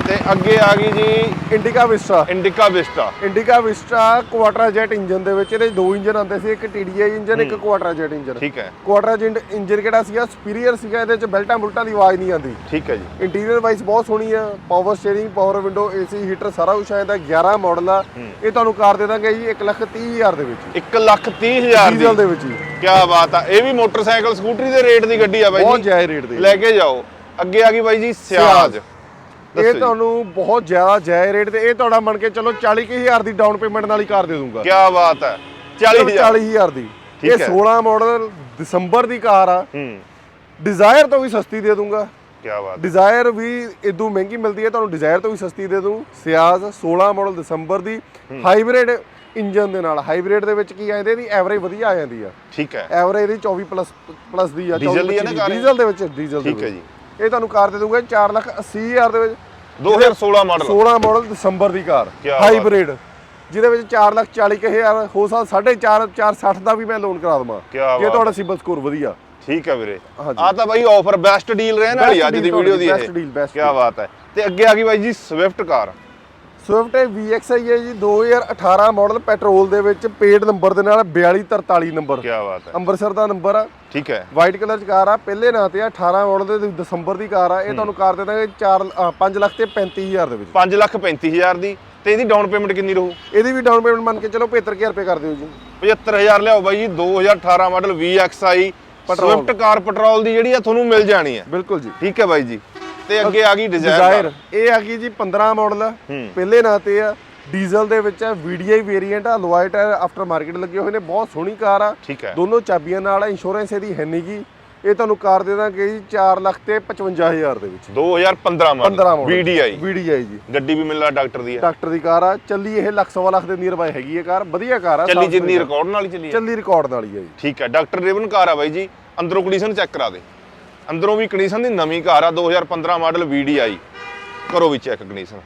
ਤੇ ਅੱਗੇ ਆ ਗਈ ਜੀ Indica Vista Indica Vista Indica Vista Quadrajet engine ਦੇ ਵਿੱਚ ਇਹਦੇ ਦੋ ਇੰਜਨ ਆਉਂਦੇ ਸੀ ਇੱਕ TDI ਇੰਜਨ ਇੱਕ ਕੁਆਟਰਾ ਜੈਟ ਇੰਜਨ ਠੀਕ ਹੈ। ਕੁਆਟਰਾ ਜੈਟ ਇੰਜਨ ਕਿਹੜਾ ਸੀਗਾ? ਸੁਪੀਰੀਅਰ ਸੀਗਾ ਇਹਦੇ ਚ ਬੈਲਟਾਂ ਬੁਲਟਾਂ ਦੀ ਆਵਾਜ਼ ਨਹੀਂ ਆਉਂਦੀ। ਠੀਕ ਹੈ ਜੀ। ਇੰਟੀਰੀਅਰ ਵਾਈਜ਼ ਬਹੁਤ ਸੋਹਣੀ ਆ power steering power window AC heater ਸਾਰਾ ਕੁਝ ਆਇਆ 11 ਮਾਡਲ ਆ। ਇਹ ਤੁਹਾਨੂੰ ਕਾਰ ਦੇ ਦਾਂਗੇ ਜੀ 130000 ਦੇ ਵਿੱਚ। 1 ਲੱਖ 30 ਹਜ਼ਾਰ ਦੀ। ਡੀਜ਼ਲ ਦੇ ਵਿੱਚ ਹੀ ਕੀ ਬਾਤ ਆ ਇਹ ਵੀ ਮੋਟਰਸਾਈਕਲ ਸਕੂਟਰੀ ਦੇ ਰੇਟ ਦੀ ਗੱਡੀ ਆ ਬਾਈ ਬਹੁਤ ਜੀ। ਜਾਇਜ਼ ਰੇਟ ਦੇ। ਲੈ ਕੇ ਜਾਓ। ਅੱਗੇ ਆ ਗਈ ਬਾਈ ਜੀ ਸਿਆਜ। ਇਹ ਤੁਹਾਨੂੰ ਬਹੁਤ ਜ਼ਿਆਦਾ ਜਾਇਜ਼ ਰੇਟ ਤੇ ਇਹ ਤੁਹਾਡਾ ਮੰਨ ਕੇ ਚਲੋ 40000 ਦੀ ਡਾਊਨ ਪੇਮੈਂਟ ਨਾਲ ਹੀ ਕਾਰ ਦੇ ਦੂੰਗਾ ਕੀ ਬਾਤ ਹੈ। 40000 40000 ਦੀ। ਇਹ ਹੈ। 16 ਮਾਡਲ ਦਸੰਬਰ ਦੀ ਕਾਰ ਆ। ਹੂੰ। ਡਿਜ਼ਾਇਰ ਤੋਂ ਵੀ ਸਸਤੀ ਦੇ ਦੂੰਗਾ ਕੀ ਬਾਤ ਡਿਜ਼ਾਇਰ ਵੀ ਇਦੋਂ ਮਹਿੰਗੀ ਮਿਲਦੀ ਹੈ ਤੁਹਾਨੂੰ ਡਿਜ਼ਾਇਰ ਤੋਂ ਵੀ ਸਸਤੀ ਦੇ ਦੂੰ ਸਿਆਜ਼ 16 ਮਾਡਲ ਦਸੰਬਰ ਦੀ। ਹਾਈਬ੍ਰਿਡ ਇੰਜਨ ਦੇ ਨਾਲ। ਹਾਈਬ੍ਰਿਡ ਦੇ ਵਿੱਚ ਕੀ ਆ ਇਹਦੇ ਦੀ ਐਵਰੇਜ ਵਧੀਆ ਆ ਜਾਂਦੀ ਆ। ਠੀਕ ਹੈ। ਐਵਰੇਜ ਦੀ 24 ਪਲੱਸ ਪਲੱਸ ਦੀ ਆ ਡੀਜ਼ਲ ਦੀ ਆ ਨਾ 25 ਕਾਰ ਇਹ? ਡੀਜ਼ਲ ਦੇ ਵਿੱਚ ਡੀਜ਼ਲ ਦੇ ਠੀਕ ਹੈ। ਜੀ। ਇਹ ਤੁਹਾਨੂੰ ਕਾਰ ਦੇ ਦੂੰਗਾ 4 ਲੱਖ 80 ਹਜ਼ਾਰ ਦੇ ਵਿੱਚ। 2016 ਮਾਡਲ 16 ਮਾਡਲ ਦਸੰਬਰ ਦੀ ਕਾਰ। ਹਾਈਬ੍ਰਿਡ ਜਿਹਦੇ ਵਿੱਚ 4 ਲੱਖ 40 ਕੁ ਹਜ਼ਾਰ ਹੋ ਸਕਦਾ 4.5 460 ਦਾ ਵੀ ਮੈਂ ਲੋਨ ਕਰਾ ਦਵਾਂ। ਜੇ ਤੁਹਾਡਾ ਸਿਬਲ ਸਕੋਰ ਵਧੀਆ। ਠੀਕ ਹੈ ਵੀਰੇ। ਆ ਤਾਂ ਬਾਈ ਆਫਰ ਬੈਸਟ ਡੀਲ ਰਹਿਣ ਵਾਲੀ ਅੱਜ ਦੀ ਵੀਡੀਓ ਦੀ ਇਹ। best deal, best ਕੀ ਬਾਤ ਹੈ। ਤੇ ਅੱਗੇ ਆ ਗਈ ਬਾਈ ਜੀ ਸਵਿਫਟ ਕਾਰ। ਸਵਿਫਟ VXI ਹੈ ਜੀ 2018 ਮਾਡਲ ਪੈਟਰੋਲ ਦੇ ਵਿੱਚ ਪੇਡ ਨੰਬਰ ਦੇ ਨਾਲ 4243 ਨੰਬਰ ਕੀ ਬਾਤ ਹੈ। ਅੰਮ੍ਰਿਤਸਰ ਦਾ ਨੰਬਰ ਆ। ਠੀਕ ਹੈ। ਵਾਈਟ ਕਲਰ ਚ ਕਾਰ ਆ ਪਹਿਲੇ ਨਾਂ ਤੇ ਆ 18 ਮਾਡਲ ਦੇ ਦਸੰਬਰ ਦੀ ਕਾਰ ਆ। ਇਹ ਤੁਹਾਨੂੰ ਕਾਰ ਦੇ ਦਾਂਗੇ 4 5 ਲੱਖ ਤੇ 35000 ਦੇ ਵਿੱਚ। 5 ਲੱਖ 35000 ਦੀ। ਤੇ ਇਹਦੀ ਡਾਊਨ ਪੇਮੈਂਟ ਕਿੰਨੀ ਰਹੂ? ਇਹਦੀ ਵੀ ਡਾਊਨ ਪੇਮੈਂਟ ਮੰਨ ਕੇ ਚਲੋ 75000 ਰੁਪਏ ਕਰ ਦਿਓ ਜੀ। 75000 ਲਿਆਓ ਬਾਈ ਜੀ 2018 model VXI petrol. Swift car petrol ਦੀ ਜਿਹੜੀ ਆ ਤੁਹਾਨੂੰ ਮਿਲ ਜਾਣੀ ਹੈ ਬਿਲਕੁਲ ਜੀ। ਠੀਕ ਹੈ ਬਾਈ ਜੀ। ਤੇ ਅੱਗੇ ਆ ਗਈ ਡਿਜ਼ਾਇਰ ਇਹ ਆ ਗਈ ਜੀ 15 ਮਾਡਲ ਹੂੰ। ਪਹਿਲੇ ਨਾਂ ਤੇ ਆ ਡੀਜ਼ਲ ਦੇ ਵਿੱਚ ਆ VDI ਵੇਰੀਐਂਟ ਆ ਲੋਇ ਟਾਇਰ ਆਫਟਰ ਮਾਰਕੀਟ ਲੱਗੇ ਹੋਏ ਨੇ ਬਹੁਤ ਸੋਹਣੀ ਕਾਰ ਆ। ਠੀਕ ਹੈ। ਦੋਨੋਂ ਚਾਬੀਆਂ ਨਾਲ ਆ ਇੰਸ਼ੋਰੈਂਸ ਇਹਦੀ ਹੈ ਨਹੀਂਗੀ ਇਹ ਤੁਹਾਨੂੰ ਕਾਰ ਦੇ ਦਾਂਗੇ ਜੀ 4 ਲੱਖ ਤੇ 55000 ਦੇ ਵਿੱਚ। 2015 ਮਾਡਲ 15 ਮਾਡਲ VDI VDI ਜੀ। ਗੱਡੀ ਵੀ ਮਿਲਣਾ ਡਾਕਟਰ ਦੀ ਹੈ ਡਾਕਟਰ ਦੀ ਕਾਰ ਆ। ਚੱਲੀ ਇਹ ਲੱਖ ਸਵਾ ਲੱਖ ਦੇ ਨੀਅਰ ਬਾਈ ਹੈਗੀ ਇਹ ਕਾਰ। ਵਧੀਆ ਕਾਰ ਆ ਚੱਲੀ ਜਿੰਨੀ ਰਿਕਾਰਡ ਨਾਲ ਹੀ ਚੱਲੀ ਹੈ ਚੱਲੀ ਰਿਕਾਰਡ ਨਾਲ ਹੀ ਆ ਜੀ। ਠੀਕ ਹੈ ਡਾਕਟਰ ਰੇਵਨ ਕਾਰ ਆ ਬਾਈ ਜੀ। ਅੰਦਰੋਂ ਕੰਡੀਸ਼ਨ ਚੈੱਕ ਕਰਾ ਦੇ। ਅੰਦਰੋਂ ਵੀ ਕੰਡੀਸ਼ਨ ਦੀ ਨਵੀਂ ਕਾਰ ਆ 2015 ਮਾਡਲ VDI ਕਰੋ ਵੀ ਚੈੱਕ ਕੰਡੀਸ਼ਨ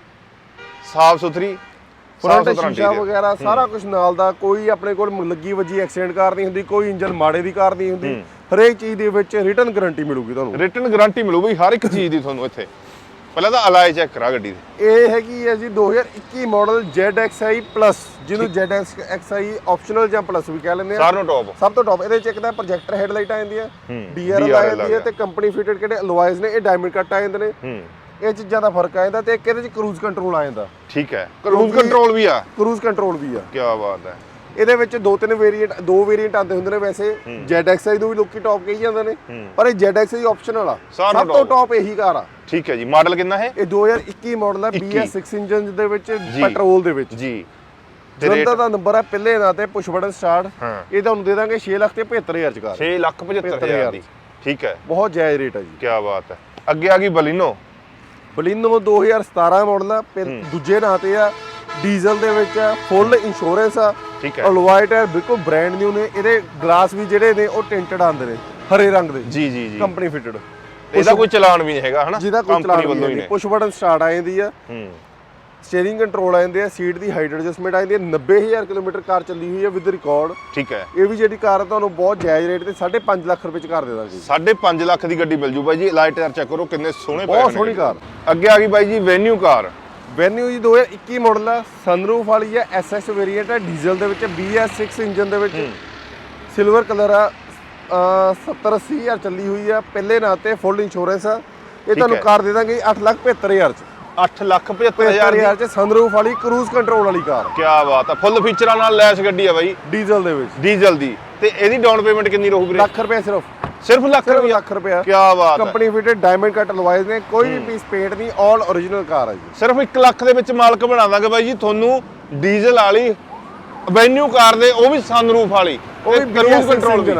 ਸਾਫ਼ ਸੁਥਰੀ ਫਰੰਟ ਸ਼ੀਸ਼ਾ। ਵਗੈਰਾ ਸਾਰਾ ਕੁਝ ਨਾਲ ਦਾ ਕੋਈ ਆਪਣੇ ਕੋਲ ਲੱਗੀ ਵੱਜੀ ਐਕਸੀਡੈਂਟ ਕਾਰ ਨਹੀਂ ਹੁੰਦੀ ਕੋਈ ਇੰਜਨ ਮਾੜੇ ਦੀ ਕਾਰ ਨਹੀਂ ਹੁੰਦੀ। ਹਰੇਕ ਚੀਜ਼ ਦੇ ਵਿੱਚ ਰਿਟਰਨ ਗਾਰੰਟੀ ਮਿਲੂਗੀ ਤੁਹਾਨੂੰ। ਰਿਟਰਨ ਗਾਰੰਟੀ ਮਿਲੂ ਬਈ ਹਰ ਇੱਕ ਚੀਜ਼ ਦੀ ਤੁਹਾਨੂੰ ਇੱਥੇ। ਪਹਿਲਾਂ ਤਾਂ ਅਲਾਈ ਚੈੱਕ ਕਰਾ ਗੱਡੀ ਦੀ। ਇਹ ਹੈਗੀ ਹੈ ਜੀ 2021 ਮਾਡਲ ZXi Plus ਜਿਹਨੂੰ ZXi ਆਪਸ਼ਨਲ ਜਾਂ ਪਲੱਸ ਵੀ ਕਹਿ ਲੈਂਦੇ ਆ। ਸਾਰਿਆਂ ਨੂੰ ਟੌਪ ਸਭ ਤੋਂ ਟੌਪ ਇਹਦੇ ਚ ਇੱਕ ਤਾਂ ਪ੍ਰੋਜੈਕਟਰ ਹੈਡਲਾਈਟ ਆ ਜਾਂਦੀ ਹੈ DRL ਆ ਜਾਂਦੀ ਹੈ। ਤੇ ਕੰਪਨੀ ਫਿਟਡ ਕਿਹੜੇ ਅਲੋਇਜ਼ ਨੇ ਇਹ ਡਾਇਮੰਡ ਕੱਟ ਆ ਜਾਂਦੇ ਨੇ। ਇਹ ਚੀਜ਼ਾਂ ਦਾ ਫ਼ਰਕ ਆ ਜਾਂਦਾ ਤੇ ਇੱਕ ਇਹਦੇ ਚ ਕਰੂਜ਼ ਕੰਟਰੋਲ ਆ ਜਾਂਦਾ। ਠੀਕ ਹੈ। ਕਰੂਜ਼ ਕੰਟਰੋਲ ਵੀ ਆ। ਕਰੂਜ਼ ਕੰਟਰੋਲ ਵੀ ਆ। ਕੀ ਬਾਤ ਹੈ। ਇਹਦੇ ਵਿੱਚ ਦੋ ਤਿੰਨ ਵੇਰੀਐਂਟ ਦੋ ਵੇਰੀਐਂਟ ਆਉਂਦੇ ਹੁੰਦੇ ਨੇ ਵੈਸੇ। ZXi ਨੂੰ ਵੀ ਲੋਕੀ ਟੌਪ ਕਹੀ ਜਾਂਦੇ ਨੇ। ਪਰ ਇਹ ZXi ਆਪਸ਼ਨਲ ਆ। ਸਭ ਤੋਂ ਟੌਪ ਇਹੀ ਕਾਰ ਆ। ਠੀਕ ਹੈ ਜੀ ਮਾਡਲ ਕਿੰਨਾ ਹੈ? ਇਹ 2021 ਮਾਡਲ ਆ 21 BS6 ਇੰਜਨ ਦੇ ਵਿੱਚ ਪੈਟਰੋਲ ਦੇ ਵਿੱਚ। ਜੀ। ਜਲੰਧਰ ਦਾ ਨੰਬਰ ਆ ਪਹਿਲੇ ਨਾਂ ਤੇ ਪੁਸ਼ ਬਟਨ ਸਟਾਰਟ ਹਾਂ। ਇਹ ਤੁਹਾਨੂੰ ਦੇ ਦਾਂਗੇ 6 ਲੱਖ ਤੇ 75000 ਚ ਕਾਰ। 6 ਲੱਖ 75000 ਦੀ। ਠੀਕ ਹੈ। ਬਹੁਤ ਜਾਇਜ਼ ਰੇਟ ਆ ਜੀ। ਕੀ ਬਾਤ ਹੈ। ਅੱਗੇ ਆ ਗਈ ਬਲਿਨੋ। ਬਲਿਨੋ 2017 ਮਾਡਲ ਪਹਿ- ਦੂਜੇ ਨਾਂ ਤੇ ਆ ਡੀਜ਼ਲ ਦੇ ਵਿੱਚ ਆ ਫੁੱਲ ਇੰਸ਼ੋਰੈਂਸ ਆ। ਠੀਕ ਹੈ। ਅਲੋਏ ਟਾਇਰ ਬਿਲਕੁਲ ਬ੍ਰਾਂਡ ਨਿਊ ਨੇ। ਇਹਦੇ ਗਲਾਸ ਵੀ ਜਿਹੜੇ ਨੇ ਉਹ ਟਿੰਟਡ ਆਉਂਦੇ ਨੇ ਹਰੇ ਰੰਗ ਦੇ। ਜੀ ਜੀ ਜੀ। ਕੰਪਨੀ ਫਿਟਡ ਇਹਦਾ ਕੋਈ ਚਲਾਨ ਵੀ ਨਹੀਂ ਹੈਗਾ ਹਨਾ? ਜਿਹਦਾ ਕੋਈ ਚਲਾਨ ਵੱਲੋਂ ਹੀ ਨਹੀਂ ਪੁਸ਼ ਬਟਨ ਸਟਾਰਟ ਆ ਜਾਂਦੀ ਆ। ਹੂੰ। ਸਟੀਅਰਿੰਗ ਕੰਟਰੋਲ ਆ ਜਾਂਦੇ ਆ ਸੀਟ ਦੀ ਹਾਈਟ ਐਡਜਸਟਮੈਂਟ ਆ ਜਾਂਦੀ ਹੈ 90000 ਕਿਲੋਮੀਟਰ ਕਾਰ ਚੱਲੀ ਹੋਈ ਹੈ ਵਿਦ ਰਿਕਾਰਡ। ਠੀਕ ਹੈ। ਇਹ ਵੀ ਜਿਹੜੀ ਕਾਰ ਤੁਹਾਨੂੰ ਬਹੁਤ ਜਾਇਜ਼ ਰੇਟ ਤੇ 5.5 ਲੱਖ ਰੁਪਏ ਚ ਕਰ ਦੇ ਦਾਂਗੇ। 5.5 ਲੱਖ ਦੀ ਗੱਡੀ ਮਿਲ ਜੂ ਬਾਈ ਜੀ। ਲਾਈਟ ਟਾਇਰ ਚੈੱਕ ਕਰੋ ਕਿੰਨੇ ਸੋਹਣੇ ਪਏ ਬਹੁਤ ਸੋਹਣੀ ਕਾਰ। ਅੱਗੇ ਆ ਗਈ ਬਾਈ ਜੀ ਵੈਨਿਊ ਕਾਰ। ਵੈਨਿਊ ਜੀ 2021 ਮਾਡਲ ਆ ਸਨਰੂਫ ਵਾਲੀ ਹੈ ਐਸਐਸ ਵੇਰੀਐਂਟ ਹੈ ਡੀਜ਼ਲ ਦੇ ਵਿੱਚ BS6 ਇੰਜਨ ਦੇ ਵਿੱਚ। ਸਿਲਵਰ ਕਲਰ ਆ 70 80 ਹਜ਼ਾਰ ਚੱਲੀ ਹੋਈ ਆ। ਪਹਿਲੇ ਨਾਂ ਤੇ ਫੁੱਲ ਇੰਸ਼ੋਰੈਂਸ ਆ। ਇਹ ਤੁਹਾਨੂੰ। ਕਾਰ ਦੇ ਦਾਂਗੇ 8 ਲੱਖ 75000 ਚ। 8 ਲੱਖ 75000 ਦੀ 75000 ਚ ਸਨਰੂਫ ਵਾਲੀ ਕਰੂਜ਼ ਕੰਟਰੋਲ ਵਾਲੀ ਕਾਰ। ਕੀ ਬਾਤ ਹੈ ਫੁੱਲ ਫੀਚਰਾਂ ਨਾਲ ਲੈਸ ਗੱਡੀ ਆ ਬਾਈ। ਡੀਜ਼ਲ ਦੇ ਵਿੱਚ। ਡੀਜ਼ਲ ਦੀ। ਤੇ ਇਹਦੀ ਡਾਊਨ ਪੇਮੈਂਟ ਕਿੰਨੀ ਰਹੂ ਵੀਰੇ? ਲੱਖ ਰੁਪਏ ਸਿਰਫ। ਸਿਰਫ ਲੱਖ ਰੁਪਏ ਲੱਖ ਰੁਪਏ ਕੀ ਬਾਤ ਕੰਪਨੀ ਫਿਟਡ ਡਾਇਮੰਡ ਕੱਟ ਲਵਾਈਜ਼ ਨੇ। ਕੋਈ ਵੀ ਪੀਸ ਪੇਂਟ ਨਹੀਂ ਆਲ origignal ਕਾਰ ਹੈ ਜੀ। ਸਿਰਫ 1 ਲੱਖ ਦੇ ਵਿੱਚ ਮਾਲਕ ਬਣਾ ਦਾਂਗੇ ਬਾਈ ਜੀ। ਤੁਹਾਨੂੰ ਡੀਜ਼ਲ ਵਾਲੀ ਵੈਨਿਊ ਕਾਰ ਦੇ ਉਹ ਵੀ ਸਨਰੂਫ ਵਾਲੀ ਉਹ ਵੀ ਕਰੂਜ਼ BS6 ਕੰਟਰੋਲ ਵੀ।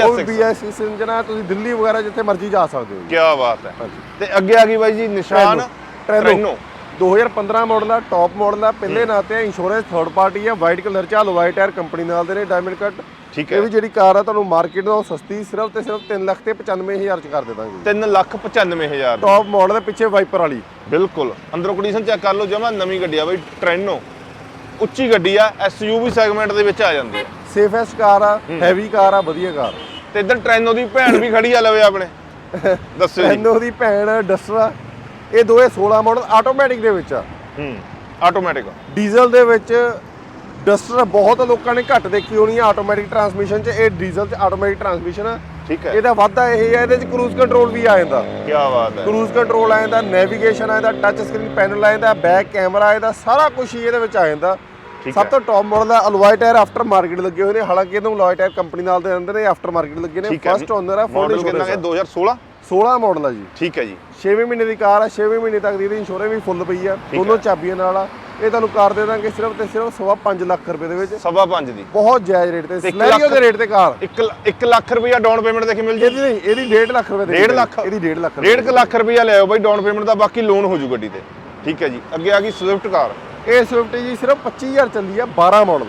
ਉਹ ਵੀ BS6 BS6 ਇੰਜਨ ਆ ਤੁਸੀਂ ਦਿੱਲੀ ਵਗੈਰਾ ਜਿੱਥੇ ਮਰਜ਼ੀ ਜਾ ਸਕਦੇ ਹੋ ਕੀ ਬਾਤ ਹੈ। ਤੇ ਅੱਗੇ ਆ ਗਈ ਬਾਈ ਜੀ ਨਿਸ਼ਾਨ ਟ੍ਰੈਨੋ। ਟ੍ਰੈਨੋ 2015 ਮਾਡਲ ਆ ਟੌਪ ਮਾਡਲ ਆ ਪਹਿਲੇ ਨਾਂ ਤੇ ਇੰਸ਼ੋਰੈਂਸ ਥਰਡ ਪਾਰਟੀ ਆ ਵਾਈਟ ਕਲਰ ਚ ਆ ਲੋਵਾਈ ਟਾਇਰ ਕੰਪਨੀ ਨਾਲ ਦੇ ਨੇ ਡਾਇਮੰਡ ਕੱਟ ਠੀਕ ਇਹ ਹੈ। ਵੀ ਜਿਹੜੀ ਕਾਰ ਆ ਤੁਹਾਨੂੰ ਮਾਰਕੀਟ ਨਾਲੋਂ ਸਸਤੀ ਸਿਰਫ ਤੇ ਸਿਰਫ 3 ਲੱਖ ਤੇ 95000 ਚ ਕਰ ਦੇ ਦਾਂਗੇ 3 ਲੱਖ 95000 ਦੀ। ਟੌਪ ਮਾਡਲ ਦੇ ਪਿੱਛੇ ਵਾਈਪਰ ਵਾਲੀ। ਬਿਲਕੁਲ। ਅੰਦਰੋਂ ਕੰਡੀਸ਼ਨ ਚੈੱਕ ਕਰ ਲਓ ਜਮਾ ਨਵੀਂ ਗੱਡੀ ਆ ਬਾਈ ਟ੍ਰੈਨੋ ਉੱਚੀ ਗੱਡੀ ਆ ਐਸਯੂਵੀ ਸੈਗਮੈਂਟ ਦੇ ਵਿੱਚ ਆ ਜਾਂਦੀ ਹੈ ਸੇਫੈਸਟ ਕਾਰ ਆ ਹੈਵੀ ਕਾਰ ਆ ਵਧੀਆ ਕਾਰ ਤੇ ਇੱਧਰ ਟ੍ਰੈਨੋ ਦੀ ਭੈਣ ਵੀ ਖੜੀ ਆ ਲਵੇ ਆਪਣੇ। ਦੱਸੋ ਜੀ। ਐਨੋ ਦੀ ਭੈਣ ਡਸਟਰਾ ਇਹ 2016 ਮਾਡਲ ਆਟੋਮੈਟਿਕ ਦੇ ਵਿੱਚ ਆ। ਹੂੰ ਆਟੋਮੈਟਿਕ ਡੀਜ਼ਲ ਦੇ ਵਿੱਚ ਡਸਟਰ ਬਹੁਤ ਲੋਕਾਂ ਨੇ ਘੱਟ ਦੇਖੀ ਹੋਣੀ ਆ ਆਟੋਮੈਟਿਕ ਟਰਾਂਸਮਿਸ਼ਨ 'ਚ। ਇਹ ਡੀਜ਼ਲ 'ਚ ਆਟੋਮੈਟਿਕ ਟਰਾਂਸਮਿਸ਼ਨ ਆ। ਠੀਕ ਹੈ। ਇਹਦਾ ਵਾਧਾ ਇਹ ਹੈ ਇਹਦੇ 'ਚ ਕਰੂਜ਼ ਕੰਟਰੋਲ ਵੀ ਆ ਜਾਂਦਾ। ਕੀ ਬਾਤ ਹੈ। ਕਰੂਜ਼ ਕੰਟਰੋਲ ਆ ਜਾਂਦਾ ਨੈਵੀਗੇਸ਼ਨ ਆ ਜਾਂਦਾ ਟੱਚ ਸਕਰੀਨ ਪੈਨਲ ਆ ਜਾਂਦਾ ਬੈਕ ਕੈਮਰਾ ਆ ਜਾਂਦਾ ਸਾਰਾ ਕੁਝ ਹੀ ਇਹਦੇ ਵਿੱਚ ਆ ਜਾਂਦਾ। ਸਭ ਹੈ। ਤੋਂ ਟੌਪ ਮਾਡਲ ਦਾ ਅਲੋਏ ਟਾਇਰ ਆਫਟਰ ਮਾਰਕੀਟ ਲੱਗੇ ਹੋਏ ਨੇ। ਹਾਲਾਂਕਿ ਇਹਨੂੰ ਅਲੋਏ ਟਾਇਰ ਕੰਪਨੀ ਨਾਲ ਦੇ ਅੰਦਰ ਨੇ ਆਫਟਰ ਮਾਰਕੀਟ ਲੱਗੇ ਨੇ। ਹੈ ਫਸਟ ਓਨਰ ਆ ਫੁੱਲ ਮਾਡਲ ਕਿੰਨਾ ਹੈ? 2016 16 ਮਾਡਲ ਆ ਜੀ। ਠੀਕ ਹੈ ਜੀ। 6ਵੇਂ ਮਹੀਨੇ ਦੀ ਕਾਰ ਆ 6ਵੇਂ ਮਹੀਨੇ ਤੱਕ ਦੀ ਇਹਦੀ ਇੰਸ਼ੋਰੈਂਸ ਵੀ ਫੁੱਲ ਪਈ ਆ ਦੋਨੋਂ ਚਾਬੀਆਂ ਨਾਲ ਆ। ਇਹ ਤੁਹਾਨੂੰ ਕਾਰ ਦੇ ਦਾਂਗੇ ਸਿਰਫ ਤੇ ਸਿਰਫ ਸਵਾ 5 ਲੱਖ ਰੁਪਏ ਦੇ ਵਿੱਚ। ਸਵਾ ਪੰਜ ਦੀ। ਬਹੁਤ ਜਾਇਜ਼ ਰੇਟ ਤੇ। ਸਲੈਰੀਓ ਦੇ ਰੇਟ ਤੇ ਕਾਰ। 1 1 ਲੱਖ ਰੁਪਇਆ ਡਾਊਨ ਪੇਮੈਂਟ ਦੇ ਕੇ ਮਿਲ ਇਹਦੀ ਜੇ ਨਹੀਂ ਇਹਦੀ 1.5 ਲੱਖ ਰੁਪਏ ਦੇ ਡੇਢ ਲੱਖ? ਇਹਦੀ 1.5 ਲੱਖ ਰੁਪਏ ਡੇਢ ਕੁ ਲੱਖ ਰੁਪਇਆ ਲਿਆਓ ਬਾਈ ਡਾਊਨ ਪੇਮੈਂਟ ਦਾ ਬਾਕੀ ਲੋਨ ਹੋ ਜੂ ਗੱਡੀ ਤੇ। ਠੀਕ ਹੈ ਜੀ। ਅੱਗੇ ਆ ਗਈ ਸਵਿਫਟ ਕਾਰ। ਇਹ ਸਵਿਫਟ ਜੀ ਸਿਰਫ 25000 ਚੱਲੀ ਆ 12 ਮਾਡਲ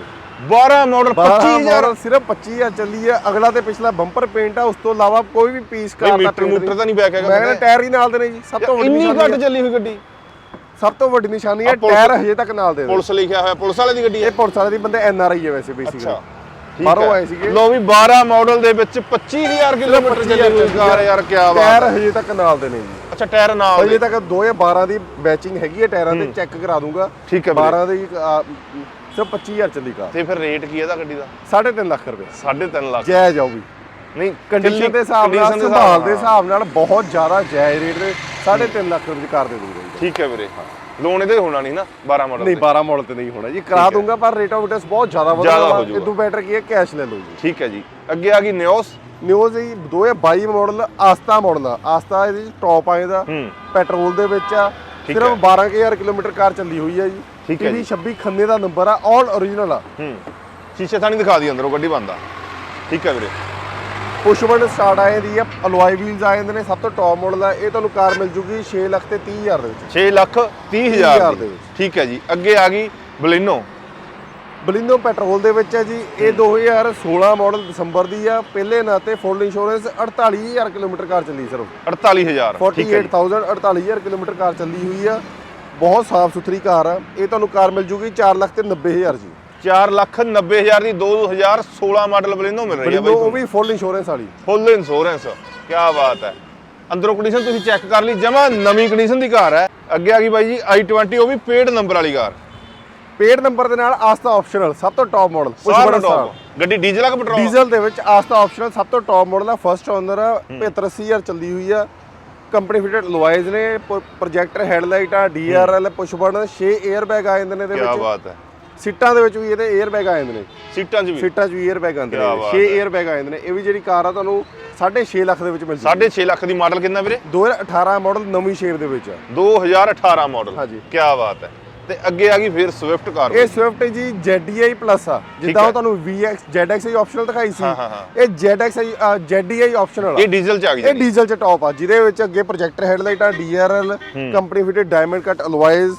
12 ਮਾਡਲ 12 25000 ਮਾਡਲ ਸਿਰਫ 25000 ਚੱਲੀ ਆ। ਅਗਲਾ ਤੇ ਪਿਛਲਾ ਬੰਪਰ ਪੇਂਟ ਆ ਉਸ ਤੋਂ ਇਲਾਵਾ ਕੋਈ ਵੀ ਪੀਸ ਕਾਰ ਦਾ ਮੀਟਰ ਮੂਟਰ ਤਾਂ ਨਹੀਂ ਬੈਕ ਹੈਗਾ ਮੈਂ ਟਾਇਰ ਹੀ ਨਾਲ ਦੇ ਨੇ ਜੀ ਸਭ ਤੋਂ ਵੱਡੀ ਇੰਨੀ ਘੱਟ ਚੱਲੀ ਹੋਈ ਗੱਡੀ? ਸਭ ਤੋਂ ਵੱਡੀ ਨਿਸ਼ਾਨੀ ਹੈ ਟਾਇਰ ਹਜੇ ਤੱਕ ਨਾਲ ਦੇ ਪੁਲਿਸ ਲਿਖਿਆ ਹੋਇਆ ਪੁਲਿਸ ਵਾਲੇ ਦੀ ਗੱਡੀ ਹੈ? ਇਹ ਪੁਲਿਸ ਵਾਲੇ ਦੀ ਬੰਦੇ ਐਨ ਆਰ ਆਈ ਹੈ ਵੈਸੇ ਬੇਸਿਕਲੀ ਬਾਹਰੋਂ। ਆਏ ਸੀਗੇ। ਲੋ ਵੀ 12 ਮਾਡਲ ਦੇ ਵਿੱਚ 25000 ਕਿਲੋਮੀਟਰ ਚੱਲੀ ਹੋਈ ਕਾਰ ਯਾਰ ਕੀ ਬਾਤ ਟਾਇਰ ਹਜੇ ਤੱਕ ਨਾਲ ਦੇ ਨੇ ਜੀ। ਅੱਛਾ ਟਾਇਰ ਨਾਲ ਹਜੇ ਦੇ। ਤੱਕ 2012 ਦੀ ਮੈਚਿੰਗ ਹੈਗੀ ਹੈ ਟਾਇਰਾਂ ਤੇ ਚੈੱਕ ਕਰਾ ਦੂੰਗਾ। ਠੀਕ ਹੈ ਵੀਰੇ। 12 ਦੀ ਸਿਰਫ 25000 ਚੱਲੀ ਕਾਰ। ਤੇ ਫਿਰ ਰੇਟ ਕੀ ਹੈ ਇਹਦਾ ਗੱਡੀ ਦਾ? 3.5 ਲੱਖ ਰੁਪਏ। 3.5 ਲੱਖ। ਜਾਇਜ਼ ਆਉਗੀ ਨਹੀਂ ਕੰਡੀਸ਼ਨ ਦੇ ਹਿਸਾਬ ਨਾਲ ਸੰਭਾਲ ਦੇ ਹਿਸਾਬ ਨਾਲ ਬਹੁਤ ਜ਼ਿਆਦਾ ਜਾਇਜ਼ ਰੇਟ ਦੇ 3.5 ਲੱਖ ਰੁਪਏ ਦੀ ਕਾਰ ਦੇ ਦੂੰਗਾ ਠੀਕ ਹੈ ਵੀਰੇ। ਲੋਨ ਇਹਦੇ ਹੋਣਾ ਨਹੀਂ ਨਾ 12 ਮਾਡਲ ਨਹੀਂ 12 ਮਾਡਲ ਤੇ ਨਹੀਂ ਹੋਣਾ ਜੀ। ਕਰਾ ਦੂੰਗਾ ਪਰ ਰੇਟ ਆਫ ਇੰਟਰਸਟ ਬਹੁਤ ਜ਼ਿਆਦਾ ਜ਼ਿਆਦਾ ਵਧਾ ਹੋ ਜਾਊਗਾ। ਇਦੋਂ ਬੈਟਰ ਕੀ ਹੈ ਕੈਸ਼ ਲੈ ਲਓ ਜੀ। ਠੀਕ ਹੈ ਜੀ। ਅੱਗੇ ਆ ਗਈ ਨਿਓਸ ਨਿਊਜ਼ ਜੀ 2022 ਮਾਡਲ ਆਸਤਾ ਮਾਡਲ ਆ। ਆਸਤਾ ਇਹਦੀ ਟੌਪ ਆ ਇਹਦਾ। ਹੂੰ। ਪੈਟਰੋਲ ਦੇ ਵਿੱਚ ਆ। ਸਿਰਫ ਹੈ। 12000 ਕਿਲੋਮੀਟਰ ਕਾਰ ਚੱਲੀ ਹੋਈ ਹੈ ਜੀ। ਠੀਕ ਹੈ ਜੀ। 26 ਖੰਨੇ ਦਾ ਨੰਬਰ ਆ ਆਲ origignal ਆ। ਹੂੰ। ਸ਼ੀਸ਼ੇ ਥਾਣੀ ਦਿਖਾ ਦੀ ਅੰਦਰੋਂ ਗੱਡੀ ਬੰਦਾ ਠੀਕ ਹੈ ਵੀਰੇ। ਪੁਸ਼ ਬਟਨ ਸਟਾਰਟ ਆ ਜਾਂਦੀ ਆ ਅਲੋਏ ਵੀਲਸ ਆ ਜਾਂਦੇ ਨੇ ਸਭ ਤੋਂ ਟੌਪ ਮਾਡਲ ਆ। ਇਹ ਤੁਹਾਨੂੰ ਕਾਰ ਮਿਲ ਜੂਗੀ 6 ਲੱਖ ਤੇ 30000 ਦੇ ਵਿੱਚ। 6 ਲੱਖ 30 ਹਜ਼ਾਰ ਹਜ਼ਾਰ ਦੇ। ਦੀ ਵਿੱਚ। ਠੀਕ ਹੈ ਜੀ। ਅੱਗੇ ਆ ਗਈ ਬਲਿਨੋ। ਬਲਿੰਦੋ ਪੈਟਰੋਲ ਦੇ ਵਿੱਚ ਹੈ ਜੀ। ਇਹ 2016 ਮਾਡਲ ਦਸੰਬਰ ਦੀ ਆ। ਪਹਿਲੇ ਨਾਤੇ ਫੁੱਲ ਇੰਸ਼ੋਰੈਂਸ 48000 ਕਿਲੋਮੀਟਰ ਕਾਰ ਚੱਲੀ ਸਿਰਫ। 48000 ਠੀਕ ਹੈ ਜੀ। 48000 48000 ਕਿਲੋਮੀਟਰ ਕਾਰ ਚੱਲੀ ਹੋਈ ਆ। ਬਹੁਤ ਸਾਫ਼ ਸੁਥਰੀ ਕਾਰ ਆ। ਇਹ ਤੁਹਾਨੂੰ ਕਾਰ ਮਿਲ ਜੂਗੀ 4 ਲੱਖ ਤੇ 90000 ਜੀ। 4 ਲੱਖ 90 ਹਜ਼ਾਰ ਦੀ 2016 ਮਾਡਲ ਬਲਿਨੋ ਮਿਲ ਰਹੀ ਹੈ ਬਲਿੰਦੋ ਉਹ ਬਾਈ ਵੀ ਫੁੱਲ ਇੰਸ਼ੋਰੈਂਸ ਵਾਲੀ। ਫੁੱਲ ਇੰਸ਼ੋਰੈਂਸ ਕੀ ਬਾਤ ਹੈ। ਅੰਦਰੋਂ ਕੰਡੀਸ਼ਨ ਤੁਸੀਂ ਚੈੱਕ ਕਰ ਲਈ ਜਮਾ ਨਵੀਂ ਕੰਡੀਸ਼ਨ ਦੀ ਕਾਰ ਹੈ। ਅੱਗੇ ਆ ਗਈ ਬਾਈ ਜੀ i20 ਉਹ ਵੀ ਪੇਡ ਨੰਬਰ ਵਾਲੀ ਕਾਰ। ਪੇਡ ਨੰਬਰ ਦੇ ਨਾਲ ਆਸਤਾ ਆਪਸ਼ਨਲ ਸਭ ਤੋਂ ਟੌਪ ਮਾਡਲ ਸਾਰਾ ਟੌਪ ਗੱਡੀ ਡੀਜ਼ਲ ਆ ਕਿ ਪੈਟਰੋਲ ਡੀਜ਼ਲ ਦੇ ਵਿੱਚ ਆਸਤਾ ਆਪਸ਼ਨਲ ਸਭ ਤੋਂ ਟੌਪ ਮਾਡਲ ਆ ਫਰਸਟ ਓਨਰ ਆ 75000 ਚੱਲੀ ਹੋਈ ਆ। ਕੰਪਨੀ ਫਿਟਡ ਲੋਇਜ਼ ਨੇ projector headlight DRL push button 6 air bag ਆ ਜਾਂਦੇ ਨੇ ਇਹਦੇ ਕੀ ਵਿੱਚ। ਬਾਤ ਹੈ। ਸੀਟਾਂ ਦੇ ਵਿੱਚ ਵੀ ਇਹਦੇ 에ਅਰ ਬੈਗ ਆ ਜਾਂਦੇ ਨੇ। ਸੀਟਾਂ 'ਚ ਵੀ? ਸੀਟਾਂ 'ਚ ਵੀ 에ਅਰ ਬੈਗ ਆਉਂਦੇ ਨੇ। 6 에ਅਰ ਬੈਗ ਆ ਜਾਂਦੇ ਨੇ। ਇਹ ਵੀ ਜਿਹੜੀ ਕਾਰ ਆ ਤੁਹਾਨੂੰ 6.5 ਲੱਖ ਦੇ ਵਿੱਚ ਮਿਲ ਜੂਗੀ। 6.5 ਲੱਖ ਦੀ ਮਾਡਲ ਕਿੰਨਾ ਵੀਰੇ? 2018 ਮਾਡਲ ਨਵੀਂ ਸ਼ੇਪ ਦੇ ਵਿੱਚ 2018 ਮਾਡਲ ਹਾਂਜੀ। ਕੀ ਬਾਤ ਹੈ। ਤੇ ਅੱਗੇ ਆ ਗਈ ਫਿਰ ਸਵਿਫਟ ਕਾਰ ਇਹ ਸਵਿਫਟ ਜੀ ZDI ਪਲੱਸ ਆ। ਜਿੱਦਾਂ ਉਹ ਤੁਹਾਨੂੰ VX ZX ਹੀ ਆਪਸ਼ਨਲ ਦਿਖਾਈ ਸੀ। ਇਹ ZX ZDI ਆਪਸ਼ਨਲ ਆ। ਇਹ ਡੀਜ਼ਲ ਚ ਆ ਗਈ ਇਹ ਡੀਜ਼ਲ ਚ ਟੌਪ ਆ। ਜਿਹਦੇ ਵਿੱਚ ਅੱਗੇ ਪ੍ਰੋਜੈਕਟਰ ਹੈਡਲਾਈਟਾਂ DRL company fitted diamond cut alloys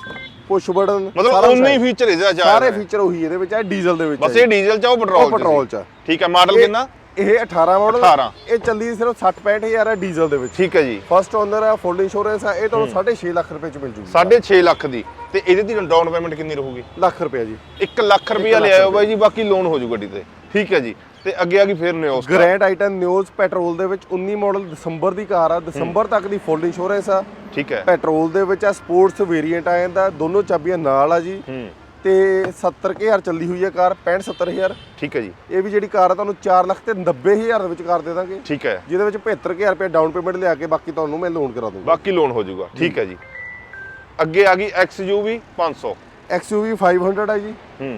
push button ਮਤਲਬ ਉਨੇ ਹੀ ਫੀਚਰ ਇਹਦੇ 'ਚ ਸਾਰੇ। ਫੀਚਰ ਉਹੀ ਇਹਦੇ ਵਿੱਚ ਆ ਡੀਜ਼ਲ ਦੇ ਵਿੱਚ ਬਸ ਇਹ ਡੀਜ਼ਲ 'ਚ ਆ, ਉਹ ਪੈਟਰੋਲ 'ਚ ਪੈਟਰੋਲ। ਚ। ਠੀਕ ਹੈ ਮਾਡਲ ਕਿੰਨਾ? ਇਹ 18 ਮਾਡਲ 18 ਇਹ ਚੱਲੀ ਸਿਰਫ 60 65000 ਆ ਡੀਜ਼ਲ ਦੇ ਵਿੱਚ। ਠੀਕ ਹੈ ਜੀ। ਫਸਟ ਓਨਰ ਆ ਫੁੱਲ ਇੰਸ਼ੋਰੈਂਸ ਆ ਇਹ ਤੁਹਾਨੂੰ 6.5 ਲੱਖ ਰੁਪਏ ਚ ਮਿਲ ਜੂਗੀ। 6.5 ਲੱਖ ਦੀ। ਤੇ ਇਹਦੇ ਦੀ ਡਾਊਨ ਪੇਮੈਂਟ ਕਿੰਨੀ ਰਹੂਗੀ? ਲੱਖ ਰੁਪਏ ਜੀ। 1 ਲੱਖ ਰੁਪਇਆ ਲਿਆਓ ਬਾਈ ਜੀ ਬਾਕੀ ਲੋਨ ਹੋ ਜੂ ਗੱਡੀ ਤੇ। ਠੀਕ ਹੈ ਜੀ। ਤੇ ਅੱਗੇ ਆ ਗਈ ਫਿਰ ਨਿਓਸ ਗ੍ਰੈਂਡ ਆਈਟਨ ਨਿਊਜ਼ ਪੈਟਰੋਲ ਦੇ ਵਿੱਚ 19 ਮਾਡਲ ਦਸੰਬਰ ਦੀ ਕਾਰ ਆ ਦਸੰਬਰ ਤੱਕ ਦੀ ਫੁੱਲ ਇੰਸ਼ੋਰੈਂਸ ਆ। ਠੀਕ ਹੈ। ਪੈਟਰੋਲ ਦੇ ਵਿੱਚ ਆ ਸਪੋਰਟਸ ਵੇਰੀਐਂਟ ਆ ਜਾਂਦਾ ਦੋਨੋਂ ਚਾਬੀਆਂ ਨਾਲ ਆ ਜੀ। ਤੇ 70000 ਚੱਲੀ ਹੋਈ ਹੈ ਕਾਰ 65 70000 ਠੀਕ ਹੈ ਜੀ। ਇਹ ਵੀ ਜਿਹੜੀ ਕਾਰ ਆ ਤੁਹਾਨੂੰ 4 ਲੱਖ ਤੇ 90000 ਦੇ ਵਿੱਚ ਕਾਰ ਦੇ ਦਾਂਗੇ। ਠੀਕ ਹੈ। ਜਿਹਦੇ ਵਿੱਚ 75000 ਰੁਪਏ ਡਾਊਨ ਪੇਮੈਂਟ ਲਿਆ ਕੇ ਬਾਕੀ ਤੁਹਾਨੂੰ ਮੈਂ ਲੋਨ ਕਰਾ ਦੂੰਗਾ। ਬਾਕੀ ਲੋਨ ਹੋ ਜਾਊਗਾ। ਠੀਕ ਹੈ ਜੀ। ਅੱਗੇ ਆ ਗਈ XUV 500 XUV 500 ਆ ਜੀ। ਹੂੰ।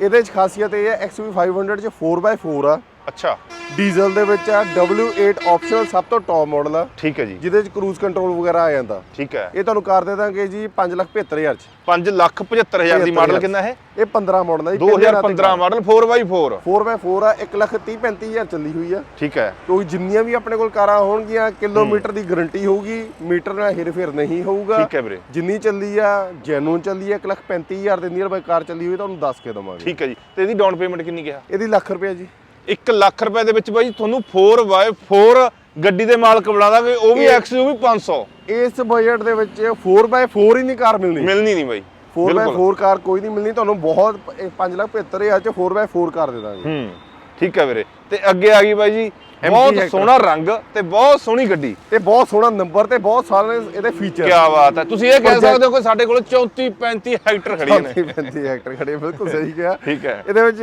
ਇਹਦੇ ਚ ਖਾਸੀਅਤ ਇਹ ਹੈ XUV 500 ਚ 4x4 ਆ। ਅੱਛਾ। ਡੀਜ਼ਲ ਦੇ ਵਿੱਚ ਆ W8 ਆਪਸ਼ਨਲ ਸਭ ਤੋਂ ਟੌਪ ਮਾਡਲ ਆ। ਠੀਕ ਹੈ ਜੀ। ਜਿਹਦੇ ਚ ਕਰੂਜ਼ ਕੰਟਰੋਲ ਵਗੈਰਾ ਆ ਜਾਂਦਾ। ਠੀਕ ਹੈ। ਇਹ ਤੁਹਾਨੂੰ ਕਾਰ ਦੇ ਦਾਂਗੇ ਜੀ 575000 ਚ। 5 ਲੱਖ 75000 ਦੀ ਮਾਡਲ ਕਿੰਨਾ ਹੈ ਇਹ 15 ਮਾਡਲ ਆ ਜੀ 2015 ਮਾਡਲ 4x4 4x4 ਆ 1 ਲੱਖ 30 35000 ਚੱਲੀ ਹੋਈ ਆ। ਠੀਕ ਹੈ। ਕਿਉਂਕਿ ਜਿੰਨੀਆਂ ਵੀ ਆਪਣੇ ਕੋਲ ਕਾਰਾਂ ਹੋਣਗੀਆਂ ਕਿਲੋਮੀਟਰ ਦੀ ਗਾਰੰਟੀ ਹੋਊਗੀ ਮੀਟਰ ਨਾਲ ਹੇਰ-ਫੇਰ ਨਹੀਂ ਹੋਊਗਾ। ਠੀਕ ਹੈ ਵੀਰੇ। ਜਿੰਨੀ ਚੱਲੀ ਆ ਜੈਨੂਨ ਚੱਲੀ ਆ 1 ਲੱਖ 35000 ਦੇ ਨੀਅਰ ਬਾਈ ਕਾਰ ਚੱਲੀ ਹੋਈ ਤੁਹਾਨੂੰ ਦੱਸ ਕੇ ਦਵਾਂਗੇ। ਠੀਕ ਹੈ ਜੀ। ਤੇ ਇਹਦੀ ਡਾਊਨ ਪੇਮੈਂਟ ਕਿੰਨੀ ਕਿਹਾ? ਇਹਦੀ ਲੱਖ ਰੁਪਏ ਜੀ। 1 ਲੱਖ ਰੁਪਏ ਦੇ ਵਿੱਚ ਬਾਈ ਤੁਹਾਨੂੰ 4x4 ਗੱਡੀ ਦੇ ਮਾਲਕ ਬਣਾ ਦਾਂਗੇ ਉਹ ਵੀ ਇਹ- XUV 500 ਇਸ ਬਜਟ ਦੇ ਵਿੱਚ 4x4 ਹੀ ਨਹੀਂ ਕਾਰ ਮਿਲਣੀ। ਮਿਲਣੀ ਨਹੀਂ ਬਾਈ। 4x4 ਕਾਰ ਕੋਈ ਨਹੀਂ ਮਿਲਣੀ ਤੁਹਾਨੂੰ ਬਹੁਤ 5 ਲੱਖ 75000 ਚ 4x4 ਕਾਰ ਦੇ ਦਾਂਗੇ। ਹੂੰ ਠੀਕ ਹੈ ਵੀਰੇ। ਤੇ ਅੱਗੇ ਆ ਗਈ ਬਾਈ ਜੀ ਬਹੁਤ ਸੋਹਣਾ ਰੰਗ ਤੇ ਬਹੁਤ ਸੋਹਣੀ ਗੱਡੀ। ਤੇ ਬਹੁਤ ਸੋਹਣਾ ਨੰਬਰ ਤੇ ਬਹੁਤ ਸਾਰੇ ਇਹਦੇ ਫੀਚਰ ਕੀ ਬਾਤ ਹੈ। ਤੁਸੀਂ ਇਹ ਕਹਿ ਸਕਦੇ ਹੋ ਕਿ ਸਾਡੇ ਕੋਲ 34 35 ਹੈਕਟਰ ਖੜੀ ਨੇ। 35 ਹੈਕਟਰ ਖੜੇ ਬਿਲਕੁਲ ਸਹੀ ਕਿਹਾ। ਠੀਕ ਹੈ। ਇਹਦੇ ਵਿੱਚ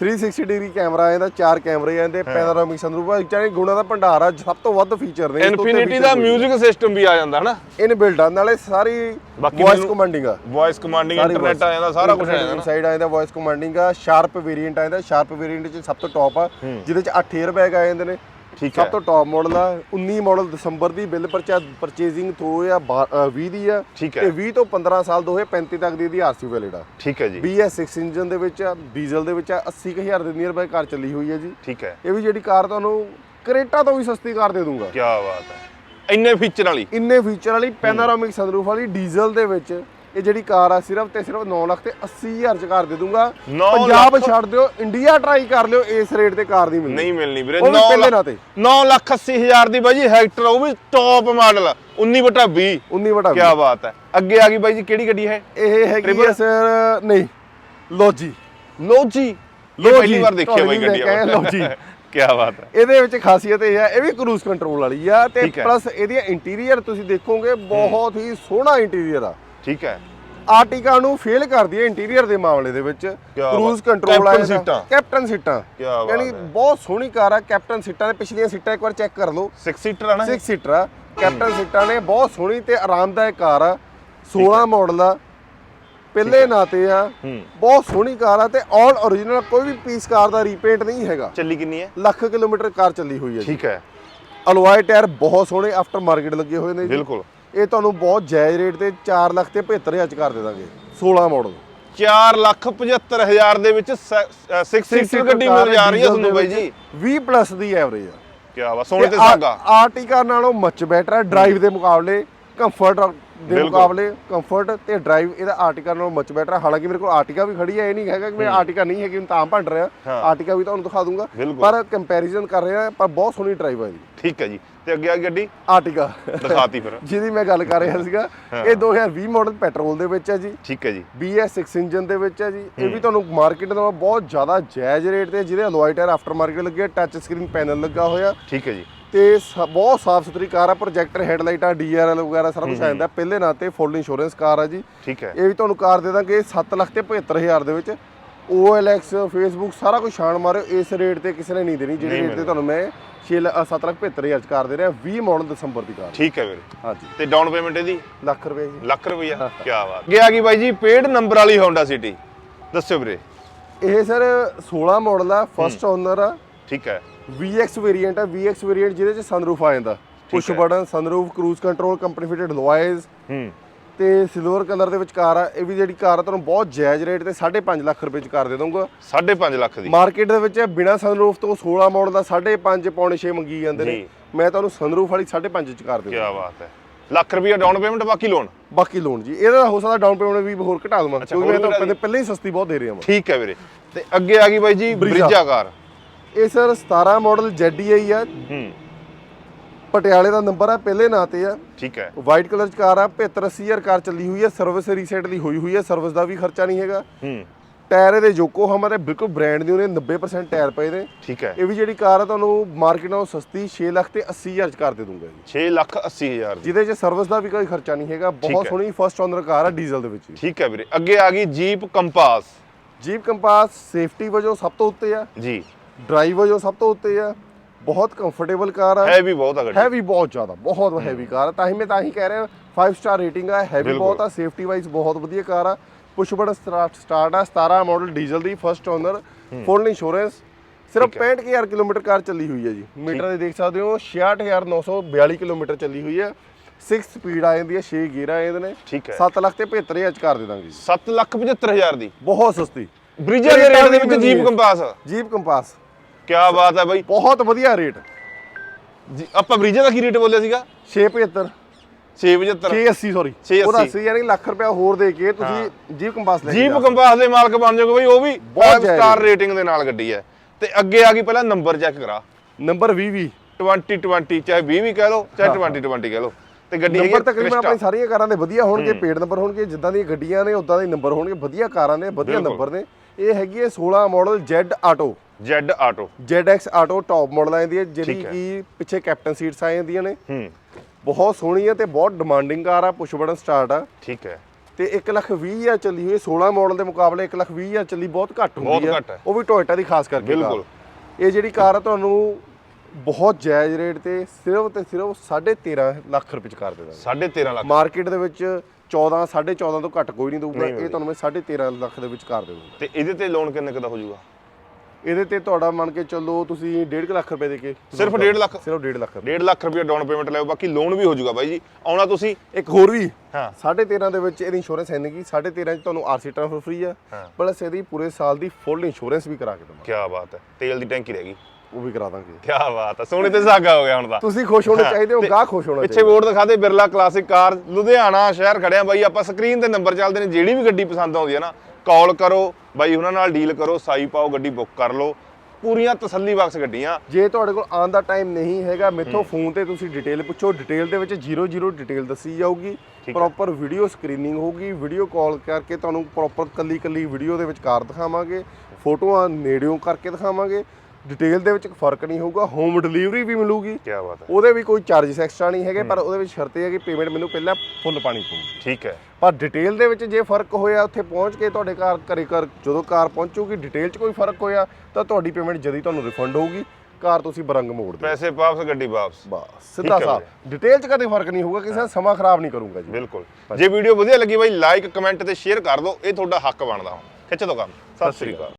360 ਡਿਗਰੀ ਕੈਮਰਾ ਇਹਦਾ ਚਾਰ ਕੈਮਰੇ ਆਂਦੇ ਪੈਨੋਰਾਮਿਕ ਸੰਦਰੂਪ ਆ। ਚਾਰੇ ਗੁਣਾ ਦਾ ਭੰਡਾਰ ਆ ਸਭ ਤੋਂ ਵੱਧ ਫੀਚਰ ਨੇ ਇਨਫਿਨਿਟੀ ਦਾ 뮤직 ਸਿਸਟਮ ਵੀ ਆ ਜਾਂਦਾ ਹਨਾ? ਇਨਬਿਲਟ ਆ ਨਾਲੇ ਸਾਰੀ ਵੌਇਸ ਕਮਾਂਡਿੰਗ ਆ। ਵੌਇਸ ਕਮਾਂਡਿੰਗ ਇੰਟਰਨੈਟ ਆ ਜਾਂਦਾ ਸਾਰਾ ਕੁਝ ਆ ਜਾਂਦਾ। ਸਾਈਡ ਆ ਜਾਂਦਾ ਵੌਇਸ ਕਮਾਂਡਿੰਗ ਆ ਸ਼ਾਰਪ ਵੇਰੀਐਂਟ ਆ ਜਾਂਦਾ ਸ਼ਾਰਪ ਵੇਰੀਐਂਟ ਚ ਸਭ ਤੋਂ ਟੌਪ ਆ। ਜਿਹਦੇ ਚ 8 에ਅਰ ਬੈਗ ਆ ਜਾਂਦੇ ਨੇ। ਠੀਕ ਸਭ ਹੈ। ਤੋਂ ਟੌਪ ਮਾਡਲ ਆ। 19 ਮਾਡਲ ਦਸੰਬਰ ਦੀ ਬਿੱਲ ਪਰਚਾ ਪਰਚੇਜ਼ਿੰਗ ਥਰੋ ਆ 20 ਦੀ ਆ। ਠੀਕ ਹੈ। ਤੇ 20 ਤੋਂ 15 ਸਾਲ 2035 ਤੱਕ ਦੀ ਇਹਦੀ ਆਰਸੀ ਵੈਲਿਡ ਆ। ਠੀਕ ਹੈ ਜੀ। BS6 ਇੰਜਨ ਦੇ ਵਿੱਚ ਆ ਡੀਜ਼ਲ ਦੇ ਵਿੱਚ ਆ 80000 ਦੇ ਨੀਅਰ ਬਾਈ ਕਾਰ ਚੱਲੀ ਹੋਈ ਹੈ ਜੀ। ਠੀਕ ਹੈ। ਇਹ ਵੀ ਜਿਹੜੀ ਕਾਰ ਤੁਹਾਨੂੰ ਕਰੇਟਾ ਤੋਂ ਵੀ ਸਸਤੀ ਕਾਰ ਦੇ ਦੂੰਗਾ ਕੀ ਬਾਤ ਹੈ। ਇੰਨੇ ਫੀਚਰ ਵਾਲੀ। ਇੰਨੇ ਫੀਚਰ ਵਾਲੀ ਪੈਨਾਰਾਮਿਕ ਸਨਰੂਫ ਵਾਲੀ ਡੀਜ਼ਲ ਦੇ ਵਿੱਚ। ਇਹ ਜਿਹੜੀ ਕਾਰ ਆ ਸਿਰਫ ਤੇ ਸਿਰਫ 9 ਲੱਖ ਤੇ 80000 ਚ ਕਾਰ ਦੇ ਦੂੰਗਾ। ਪੰਜਾਬ? ਛੱਡ ਦਿਓ ਇੰਡੀਆ ਟਰਾਈ ਕਰ ਲਿਓ ਇਸ ਰੇਟ ਤੇ ਕਾਰ ਨਹੀਂ ਮਿਲਣੀ। ਨਹੀਂ ਮਿਲਣੀ ਵੀਰੇ ਉਹ ਵੀ 9 ਪਹਿਲੇ ਨਾਂ ਤੇ 9 ਲੱਖ 80 ਹਜ਼ਾਰ ਦੀ ਬਾਈ ਜੀ ਹੈਕਟਰ ਉਹ ਵੀ ਟੌਪ ਮਾਡਲ 19 ਬਟਾ 20 19 ਵਟਾ ਕੀ ਬਾਤ ਹੈ। ਅੱਗੇ ਆ ਗਈ ਬਾਈ ਜੀ ਕਿਹੜੀ ਗੱਡੀ ਹੈ? ਇਹ ਹੈਗੀ? ਆ ਸਰ ਨਹੀਂ ਲੋਜੀ ਲੋਜੀ ਲੋ ਪਹਿਲੀ ਵਾਰ ਦੇਖਿਆ ਬਾਈ ਗੱਡੀ ਲੈ ਜੀ। ਕੀ ਬਾਤ ਹੈ। ਇਹਦੇ ਵਿੱਚ ਖਾਸੀਅਤ ਇਹ ਹੈ ਇਹ ਵੀ ਕਰੂਜ਼ ਕੰਟਰੋਲ ਵਾਲੀ ਆ ਤੇ ਹੈ। ਪਲੱਸ ਇਹਦੀਆਂ ਇੰਟੀਰੀਅਰ ਤੁਸੀਂ ਦੇਖੋਗੇ ਬਹੁਤ ਹੀ। ਸੋਹਣਾ ਇੰਟੀਰੀਅਰ ਆ। ਠੀਕ ਹੈ। ਆਰਟਿਕਾ ਨੂੰ ਫੇਲ ਕਰਦੀ ਹੈ ਇੰਟੀਰੀਅਰ ਦੇ ਮਾਮਲੇ ਦੇ ਵਿੱਚ। ਕਰੂਜ਼ ਕੰਟਰੋਲ ਕੈਪਟਨ ਆ ਸੀਟਾਂ। ਕੈਪਟਨ ਸੀਟਾਂ। ਯਾਨੀ। ਬਹੁਤ ਸੋਹਣੀ ਕਾਰ ਆ ਕੈਪਟਨ ਸੀਟਾਂ ਦੇ। ਪਿਛਲੀਆਂ ਸੀਟਾਂ ਇੱਕ ਵਾਰ ਚੈੱਕ ਕਰ ਲਓ। 6 ਸੀਟਰ ਆ ਨਾ 6 ਸੀਟਰ ਆ। ਕੈਪਟਨ ਸੀਟਾਂ ਨੇ ਬਹੁਤ ਸੋਹਣੀ ਤੇ ਆਰਾਮਦਾਇਕ ਕਾਰ ਆ। 16 ਮਾਡਲ ਆ। ਪਹਿਲੇ ਨਾਤੇ ਆ। ਬਹੁਤ ਸੋਹਣੀ ਕਾਰ ਆ ਤੇ ਆਲ origignal ਕੋਈ ਵੀ ਪੀਸ ਕਾਰ ਦਾ ਰੀਪੇਂਟ ਨਹੀਂ ਹੈਗਾ। ਚੱਲੀ ਕਿੰਨੀ ਹੈ? ਲੱਖ ਕਿਲੋਮੀਟਰ ਕਾਰ ਚੱਲੀ ਹੋਈ ਹੈ ਠੀਕ ਹੈ। ਅਲੋਏ ਟਾਇਰ ਬਹੁਤ ਸੋਹਣੇ ਆਫਟਰ ਮਾਰਕੀਟ ਲੱਗੇ ਹੋਏ ਨੇ ਜੀ। ਬਿਲਕੁਲ। ਇਹ ਤੁਹਾਨੂੰ ਬਹੁਤ ਜਾਇਜ਼ ਰੇਟ ਤੇ 4 ਲੱਖ ਤੇ 75000 ਚ ਕਰ ਦੇ ਦਾਂਗੇ 16 ਮਾਡਲ 4 ਲੱਖ 75 ਹਜ਼ਾਰ ਦੇ ਵਿੱਚ 6 ਸੀਟਰ ਗੱਡੀ ਮਿਲ ਜਾ ਰਹੀ ਹੈ ਤੁਹਾਨੂੰ ਬਾਈ ਜੀ। 20 ਪਲੱਸ ਦੀ ਐਵਰੇਜ ਆ। ਕੀ ਬਾਤ ਸੋਨੇ ਤੇ ਸਾਗਾ। ਆਰਟਿਕਾ ਨਾਲੋਂ ਮੱਚ ਬੈਟਰ ਹੈ ਡਰਾਈਵ ਦੇ ਮੁਕਾਬਲੇ ਕੰਫਰਟ ਦੇ। ਮੁਕਾਬਲੇ ਕੰਫਰਟ ਤੇ ਡਰਾਈਵ ਇਹਦਾ ਆਰਟਿਕਾ ਨਾਲੋਂ ਮੱਚ ਬੈਟਰ ਹੈ ਹਾਲਾਂਕਿ ਮੇਰੇ ਕੋਲ ਆਰਟਿਕਾ ਵੀ ਖੜੀ ਹੈ ਇਹ ਨਹੀਂ ਹੈਗਾ ਕਿ ਮੈਂ ਆਰਟਿਕਾ ਨਹੀਂ ਹੈਗੀ ਮੈਂ ਤਾਂ ਭੰਡ ਰਿਹਾ। ਆਰਟਿਕਾ ਵੀ ਤੁਹਾਨੂੰ ਦਿਖਾ ਦੂੰਗਾ। ਪਰ ਕੰਪੈਰੀਜ਼ਨ ਕਰ ਰਿਹਾ ਪਰ ਬਹੁਤ ਸੋਹਣੀ ਡਰਾਈਵ ਹੈ ਜੀ ਠੀਕ ਹੈ ਜੀ। ਤੇ ਅੱਗੇ ਆ ਗੱਡੀ? ਆਰਟਿਕਾ। ਦਿਖਾਤੀ ਫਿਰ। ਜਿਹਦੀ ਮੈਂ ਗੱਲ ਕਰ ਰਿਹਾ ਸੀਗਾ ਇਹ 2020 ਮਾਡਲ ਪੈਟਰੋਲ ਦੇ ਵਿੱਚ ਹੈ ਜੀ। ਠੀਕ ਹੈ ਜੀ। BS6 ਇੰਜਨ ਦੇ ਵਿੱਚ ਹੈ ਜੀ। ਇਹ ਵੀ ਤੁਹਾਨੂੰ ਮਾਰਕੀਟ ਨਾਲੋਂ ਬਹੁਤ ਜ਼ਿਆਦਾ ਜਾਇਜ਼ ਰੇਟ ਤੇ ਜਿਹਦੇ ਅਲੋਏ ਟਾਇਰ ਆਫਟਰ ਮਾਰਕੀਟ ਲੱਗੇ ਟੱਚ ਸਕਰੀਨ ਪੈਨਲ ਲੱਗਾ ਹੋਇਆ। ਠੀਕ ਹੈ ਜੀ। ਤੇ ਬਹੁਤ ਸਾਫ਼ ਸੁਥਰੀ ਕਾਰ ਆ ਪ੍ਰੋਜੈਕਟਰ ਹੈਡਲਾਈਟਾਂ ਡੀਆਰਐਲ ਵਗੈਰਾ ਸਾਰਾ ਕੁਝ ਆ ਜਾਂਦਾ। ਪਹਿਲੇ ਨਾਂ ਤੇ ਫੁੱਲ ਇੰਸ਼ੋਰੈਂਸ ਕਾਰ ਆ ਜੀ। ਠੀਕ ਹੈ। ਇਹ ਵੀ ਤੁਹਾਨੂੰ ਕਾਰ ਦੇ ਦਾਂਗੇ 7 ਲੱਖ ਤੇ 75000 ਦੇ ਵਿੱਚ। OLX ਫੇਸਬੁੱਕ ਸਾਰਾ ਕੁਝ ਛਾਣ ਮਾਰਿਓ ਇਸ ਰੇਟ ਤੇ ਕਿਸੇ ਨੇ ਨਹੀਂ ਦੇਣੀ ਜਿਹੜੀ ਰੇਟ ਤੇ ਤੁਹਾਨੂੰ ਮੈਂ 6 7 ਲੱਖ 75000 ਚ ਕਾਰ ਦੇ ਰਿਹਾ 20 ਮਾਡਲ ਦਸੰਬਰ ਦੀ ਕਾਰ। ਠੀਕ ਹੈ ਵੀਰੇ। ਹਾਂਜੀ। ਤੇ ਡਾਊਨ ਪੇਮੈਂਟ ਇਹਦੀ? ਲੱਖ ਰੁਪਏ ਜੀ। ਲੱਖ ਰੁਪਈਆ? ਕੀ ਬਾਤ। ਅੱਗੇ ਆ ਗਈ ਬਾਈ ਜੀ ਪੇਡ ਨੰਬਰ ਵਾਲੀ ਹੋਂਡਾ ਸਿਟੀ ਦੱਸਿਓ ਵੀਰੇ। ਇਹ ਸਰ 16 ਮਾਡਲ ਆ ਫਸਟ ਓਨਰ ਆ। ਠੀਕ ਹੈ। VX ਵੇਰੀਐਂਟ ਆ VX ਵੇਰੀਐਂਟ ਜਿਹਦੇ ਚ ਸਨਰੂਫ ਆ ਜਾਂਦਾ। Push. Button sunroof cruise control company fitted alloys ਹੂੰ। ਤੇ ਸਿਲਵਰ ਕਲਰ ਦੇ ਵਿੱਚ ਕਾਰ ਆ ਇਹ ਵੀ ਜਿਹੜੀ ਕਾਰ ਆ ਤੁਹਾਨੂੰ ਬਹੁਤ ਜਾਇਜ਼ ਰੇਟ ਤੇ 5.5 ਲੱਖ ਰੁਪਏ ਚ ਕਾਰ ਦੇ ਦਊਂਗਾ। 5.5 ਲੱਖ ਦੀ। ਮਾਰਕੀਟ ਦੇ ਵਿੱਚ ਬਿਨਾ ਸਨਰੂਫ ਤੋਂ 16 ਮਾਡਲ ਦਾ 5.5 ਪੌਣੇ 6 ਮੰਗੀ ਜਾਂਦੇ ਨੇ। ਮੈਂ ਤੁਹਾਨੂੰ ਸਨਰੂਫ ਵਾਲੀ 5.5 ਚ ਕਾਰ ਦੇ ਕੀ ਦਊਂਗਾ। ਬਾਤ ਹੈ। ਲੱਖ ਰੁਪਈਆ ਡਾਊਨ ਪੇਮੈਂਟ ਬਾਕੀ ਲੋਨ ਬਾਕੀ ਲੋਨ ਜੀ। ਇਹਦਾ ਹੋ ਸਕਦਾ ਡਾਊਨ ਪੇਮੈਂਟ ਵੀ ਹੋਰ ਘਟਾ ਦਵਾਂ ਕਿਉਂਕਿ ਮੈਂ ਤੁਹਾਨੂੰ ਪਹਿਲੇ ਹੀ ਸਸਤੀ ਬਹੁਤ ਦੇ ਰਿਹਾ ਹਾਂ ਠੀਕ ਹੈ ਵੀਰੇ। ਤੇ ਅੱਗੇ ਆ ਗਈ ਬਾਈ ਜੀ। ਬ੍ਰਿਜਾ। ਕਾਰ। ਇਹ ਸਰ 17 ਮਾਡਲ ZDI ਆ। ਹੂੰ। ਪਟਿਆਲੇ ਦਾ ਨੰਬਰ ਆ ਪਹਿਲੇ ਨਾਂ ਤੇ ਆ। ਠੀਕ ਹੈ। ਵਾਈਟ ਕਲਰ ਚ ਕਾਰ ਆ 75 80000 ਕਾਰ ਚੱਲੀ ਹੋਈ ਹੈ ਸਰਵਿਸ ਰੀਸੈਂਟਲੀ ਹੋਈ ਹੋਈ ਹੈ ਸਰਵਿਸ ਦਾ ਵੀ ਖਰਚਾ ਨਹੀਂ ਹੈਗਾ। ਹੂੰ। ਟਾਇਰ ਇਹਦੇ ਯੋਕੋ ਹਮਾ ਦੇ ਬਿਲਕੁਲ ਬ੍ਰਾਂਡ ਦੇ ਉਹਨੇ 90% ਟਾਇਰ ਪਏ ਨੇ। ਠੀਕ ਹੈ। ਇਹ ਵੀ ਜਿਹੜੀ ਕਾਰ ਆ ਤੁਹਾਨੂੰ ਮਾਰਕੀਟ ਨਾਲੋਂ ਸਸਤੀ 6 ਲੱਖ ਤੇ 80000 ਚ ਕਰ ਦੇ ਦੂੰਗਾ ਜੀ। 6 ਲੱਖ 80 ਹਜ਼ਾਰ ਦੀ। ਜਿਹਦੇ ਚ ਸਰਵਿਸ ਦਾ ਵੀ ਕੋਈ ਖਰਚਾ ਨਹੀਂ ਹੈਗਾ ਬਹੁਤ ਹੈ। ਸੋਹਣੀ ਫਸਟ ਓਨਰ ਕਾਰ ਆ ਡੀਜ਼ਲ ਦੇ ਵਿੱਚ ਠੀਕ ਹੈ ਵੀਰੇ। ਅੱਗੇ ਆ ਗਈ Jeep Compass. Jeep Compass safety ਵਜੋਂ ਸਭ ਤੋਂ ਉੱਤੇ ਆ। ਜੀ। ਡਰਾਈਵ ਵਜੋਂ ਸਭ ਤੋਂ ਉੱਤੇ ਆ। ਬਹੁਤ ਕੰਫਰਟੇਬਲ ਕਾਰ ਆ। ਹੈ ਵੀ ਬਹੁਤ ਆ ਗੱਡੀ। ਹੈਵੀ ਬਹੁਤ ਜ਼ਿਆਦਾ ਬਹੁਤ ਹੈਵੀ ਕਾਰ ਆ। ਤਾਂ ਹੀ ਮੈਂ ਤਾਂ ਹੀ ਕਹਿ ਰਿਹਾ 5 ਸਟਾਰ ਰੇਟਿੰਗ ਆ ਹੈਵੀ। ਬਹੁਤ ਆ ਸੇਫਟੀ ਵਾਈਜ਼ ਬਹੁਤ ਵਧੀਆ ਕਾਰ ਆ। ਪੁਸ਼ ਬਟਨ ਸਟਾਰਟ ਆ 17 ਮਾਡਲ ਡੀਜ਼ਲ ਦੀ ਫਸਟ ਓਨਰ ਫੁੱਲ ਇੰਸ਼ੋਰੈਂਸ ਸਿਰਫ ਠੀਕ ਹੈ। 65000 ਕਿਲੋਮੀਟਰ ਕਾਰ ਚੱਲੀ ਹੋਈ ਹੈ ਜੀ। ਮੀਟਰ ਦੇ ਦੇਖ ਸਕਦੇ ਹੋ 66942 ਕਿਲੋਮੀਟਰ ਚੱਲੀ ਹੋਈ ਹੈ। 6 ਸਪੀਡ ਆ ਜਾਂਦੀ ਹੈ 6 ਗੇਅਰ ਆ ਜਾਂਦੇ ਨੇ। ਠੀਕ ਹੈ। 7 ਲੱਖ ਤੇ 75000 ਚ ਕਰ ਦੇ ਦਾਂਗੇ ਜੀ। 7 ਲੱਖ 75 ਹਜ਼ਾਰ ਦੀ। ਬਹੁਤ ਸਸਤੀ। ਬ੍ਰਿਜਾ ਦੇ ਰੇਟ ਦੇ ਵਿੱਚ ਜੀਪ ਕੰਪਾਸ ਜੀਪ ਕੰਪਾਸ ਕੀ ਬਾਤ ਹੈ ਬਾਈ। ਬਹੁਤ ਵਧੀਆ ਰੇਟ। ਜੀ, ਆਪਾਂ ਬ੍ਰਿਜਾ ਦਾ ਕੀ ਰੇਟ ਬੋਲਿਆ ਸੀਗਾ? 675 675 680 ਸੌਰੀ 680 ਉਹਦਾ 80 ਯਾਨੀ ਲੱਖ ਰੁਪਇਆ ਹੋਰ ਦੇ ਕੇ ਤੁਸੀਂ ਜੀਪ ਕੰਪਾਸ ਲੈ ਜੀਪ ਕੰਪਾਸ ਦੇ ਮਾਲਕ ਬਣ ਜਾਓਗੇ ਬਈ ਉਹ ਵੀ ਬਹੁਤ 5 ਜਾਇਜ਼। ਸਟਾਰ ਰੇਟਿੰਗ ਦੇ ਨਾਲ ਗੱਡੀ ਹੈ। ਤੇ ਅੱਗੇ ਆ ਗਈ ਪਹਿਲਾਂ ਨੰਬਰ ਚੈੱਕ ਕਰਾ। ਨੰਬਰ 20 20 2020 ਚਾਹੇ 20 ਵੀ ਕਹਿ ਲਓ ਚਾਹੇ 2020 ਕਹਿ ਲਓ। ਤੇ ਗੱਡੀ ਨੰਬਰ ਤਕਰੀਬਨ। ਆਪਣੀ ਸਾਰੀਆਂ ਕਾਰਾਂ ਦੇ ਵਧੀਆ ਹੋਣਗੇ ਪੇਡ ਨੰਬਰ ਹੋਣਗੇ ਜਿੱਦਾਂ ਦੀਆਂ ਗੱਡੀਆਂ ਨੇ ਉਦਾਂ ਦੇ ਨੰਬਰ ਹੋਣਗੇ ਵਧੀਆ ਕਾਰਾਂ ਨੇ ਵਧੀਆ। ਨੰਬਰ ਨੇ। ਇਹ ਹੈਗੀ ਹੈ 16 model Z auto Z auto ZX auto top model ਆ ਜਾਂਦੀ ਹੈ। ਜਿਹੜੀ। ਕਿ ਪਿੱਛੇ ਕੈਪਟਨ ਸੀਟਸ ਆ ਜਾਂਦੀਆਂ ਨੇ। ਹੂੰ। ਬਹੁਤ ਸੋਹਣੀ ਹੈ ਤੇ ਬਹੁਤ ਡਿਮਾਂਡਿੰਗ ਕਾਰ ਆ ਪੁਸ਼ ਬਟਨ ਸਟਾਰਟ ਆ। ਠੀਕ ਹੈ। ਤੇ 1 ਲੱਖ 20 ਹਜ਼ਾਰ ਚੱਲੀ ਹੋਈ 16 ਮਾਡਲ ਦੇ ਮੁਕਾਬਲੇ 1 ਲੱਖ 20 ਹਜ਼ਾਰ ਚੱਲੀ ਬਹੁਤ ਘੱਟ ਹੁੰਦੀ ਹੈ। ਉਹ ਵੀ ਟੋਇਟਾ ਦੀ ਖਾਸ ਕਰਕੇ ਕਾਰ। ਬਿਲਕੁਲ। ਇਹ ਜਿਹੜੀ ਕਾਰ ਆ ਤੁਹਾਨੂੰ ਬਹੁਤ ਜਾਇਜ਼ ਰੇਟ ਤੇ ਸਿਰਫ ਤੇ ਸਿਰਫ 13.5 ਲੱਖ ਰੁਪਏ ਚ ਕਰ ਦੇ ਦਾਂਗੇ। 13.5 ਲੱਖ। ਮਾਰਕੀਟ ਦੇ ਵਿੱਚ 14 14.5 ਤੋਂ ਘੱਟ ਕੋਈ ਨਹੀਂ ਦਊਗਾ ਇਹ ਤੁਹਾਨੂੰ ਮੈਂ 13.5 ਲੱਖ ਦੇ ਵਿੱਚ ਕਰ ਦੇਵਾਂਗਾ ਤੇ ਇਹਦੇ ਤੇ ਲੋਨ ਕਿੰਨੇ ਕੁ ਦਾ ਹੋ ਜਾਊਗਾ? ਇਹਦੇ ਤੇ ਤੁਹਾਡਾ ਮੰਨ ਕੇ ਚੱਲੋ ਤੁਸੀਂ 1.5 ਲੱਖ ਰੁਪਏ ਦੇ ਕੇ ਸਿਰਫ 1.5 ਲੱਖ। ਸਿਰਫ 1.5 ਲੱਖ। ਰੁਪਏ 1.5 ਲੱਖ ਰੁਪਏ ਡਾਊਨ ਪੇਮੈਂਟ ਲਿਓ ਬਾਕੀ ਲੋਨ ਵੀ ਹੋ ਜਾਊਗਾ ਬਾਈ ਜੀ। ਆਉਣਾ ਤੁਸੀਂ ਇੱਕ ਹੋਰ ਵੀ ਹਾਂ। 13.5 ਦੇ ਵਿੱਚ ਇਹਦੀ ਇੰਸ਼ੋਰੈਂਸ ਹੈ ਨਹੀਂ 13.5 ਚ ਤੁਹਾਨੂੰ ਆਰਸੀ ਟ੍ਰਾਂਸਫਰ ਫ੍ਰੀ ਆ। ਪਲੱਸ ਇਹਦੀ ਪੂਰੇ ਸਾਲ ਦੀ ਫੁੱਲ ਇੰਸ਼ੋਰੈਂਸ ਵੀ ਕਰਾ ਕੇ ਦਵਾਂਗੇ। ਕੀ ਬਾਤ ਹੈ ਤੇਲ ਦੀ ਟੈਂਕੀ ਰਹਿ ਗਈ। ਉਹ ਵੀ ਕਰਾ ਦਾਂਗੇ। ਕੀ ਬਾਤ ਹੈ ਸੋਨੇ ਤੇ ਸਾਗਾ ਹੋ ਗਿਆ ਹੁਣ ਤਾਂ। ਤੁਸੀਂ ਖੁਸ਼ ਹੋਣੇ ਚਾਹੀਦੇ ਹੋ ਗਾਹ ਖੁਸ਼ ਹੋਣਾ ਪਿੱਛੇ ਚਾਹੀਦਾ ਬੋਰਡ ਦਿਖਾ ਦੇ ਬਿਰਲਾ ਕਲਾਸਿਕ ਕਾਰ ਲੁਧਿਆਣਾ ਸ਼ਹਿਰ ਖੜਿਆ ਬਾਈ ਆਪਾਂ ਸਕਰੀਨ ਤੇ ਨੰਬਰ ਚੱਲਦੇ ਨੇ ਜਿਹੜੀ ਵੀ ਗੱਡੀ ਪਸੰਦ ਆਉਂਦੀ ਹੈ ਨਾ ਕਾਲ ਕਰੋ ਬਾਈ ਉਹਨਾਂ ਨਾਲ ਡੀਲ ਕਰੋ ਸਾਈ ਪਾਓ ਗੱਡੀ ਬੁੱਕ ਕਰ ਲਓ। ਪੂਰੀਆਂ ਤਸੱਲੀ ਬਖਸ਼ ਗੱਡੀਆਂ। ਜੇ ਤੁਹਾਡੇ ਕੋਲ ਆਉਣ ਦਾ ਟਾਈਮ ਨਹੀਂ ਹੈਗਾ ਮੇਥੋਂ ਫੋਨ ਤੇ ਤੁਸੀਂ ਡਿਟੇਲ ਪੁੱਛੋ। ਡਿਟੇਲ ਦੇ ਵਿੱਚ 00 ਡਿਟੇਲ ਦੱਸੀ ਜਾਊਗੀ। ਪ੍ਰੋਪਰ ਵੀਡੀਓ ਸਕਰੀਨਿੰਗ ਹੋਊਗੀ। ਵੀਡੀਓ ਕਾਲ ਕਰਕੇ ਤੁਹਾਨੂੰ ਪ੍ਰੋਪਰ ਕੱਲੀ ਕੱਲੀ ਵੀਡੀਓ ਦੇ ਵਿੱਚ ਕਾਰ ਦਿਖਾਵਾਂਗੇ। ਫੋਟੋਆਂ ਨੇੜਿਓਂ ਕਰਕੇ ਦਿਖਾਵਾਂਗੇ। ਡਿਟੇਲ ਦੇ ਵਿੱਚ ਫ਼ਰਕ ਨਹੀਂ ਹੋਊਗਾ ਹੋਮ ਡਿਲੀਵਰੀ ਵੀ ਮਿਲੂਗੀ। ਕੀ ਬਾਤ ਹੈ। ਉਹਦੇ ਵੀ ਕੋਈ ਚਾਰजेस ਐਕਸਟਰਾ ਨਹੀਂ ਹੈਗੇ ਪਰ ਉਹਦੇ ਵਿੱਚ ਸ਼ਰਤ ਇਹ ਹੈ ਕਿ ਪੇਮੈਂਟ ਮੈਨੂੰ ਪਹਿਲਾਂ ਫੁੱਲ ਪਾਣੀ ਪਊਗੀ ਠੀਕ ਹੈ। ਪਰ ਡਿਟੇਲ ਦੇ ਵਿੱਚ ਜੇ ਫ਼ਰਕ ਹੋਇਆ ਉੱਥੇ ਪਹੁੰਚ ਕੇ ਤੁਹਾਡੇ ਘਰ ਘਰੇ ਘਰ ਜਦੋਂ ਕਾਰ ਪਹੁੰਚੂਗੀ ਡਿਟੇਲ 'ਚ ਕੋਈ ਫ਼ਰਕ ਹੋਇਆ ਤਾਂ ਤੁਹਾਡੀ ਪੇਮੈਂਟ ਜਦੀ ਤੁਹਾਨੂੰ ਰਿਫੰਡ ਹੋਊਗੀ। ਕਾਰ ਤੁਸੀਂ ਬਰੰਗ ਮੋੜ ਦਿਓ। ਪੈਸੇ ਵਾਪਸ ਗੱਡੀ ਵਾਪਸ। ਬਸ ਸਿੱਧਾ ਸਾਫ਼। ਡਿਟੇਲ 'ਚ ਕਦੇ ਫ਼ਰਕ ਨਹੀਂ ਹੋਊਗਾ ਕਿਸੇ ਦਾ ਸਮਾਂ ਖਰਾਬ ਨਹੀਂ ਕਰੂੰਗਾ ਜੀ। ਬਿਲਕੁਲ। ਜੇ ਵੀਡੀਓ ਵਧੀਆ ਲੱਗੀ ਬਾਈ ਲਾਈਕ ਕਮੈਂਟ ਤੇ ਸ਼ੇਅਰ ਕਰ ਦਿਓ। ਇਹ ਤੁਹਾਡਾ ਹੱਕ ਬਣਦਾ ਹੁਣ। ਖਿੱਚ ਦਿਓ ਕੰਮ। ਸਤਿ ਸ੍ਰੀ ਅਕਾਲ।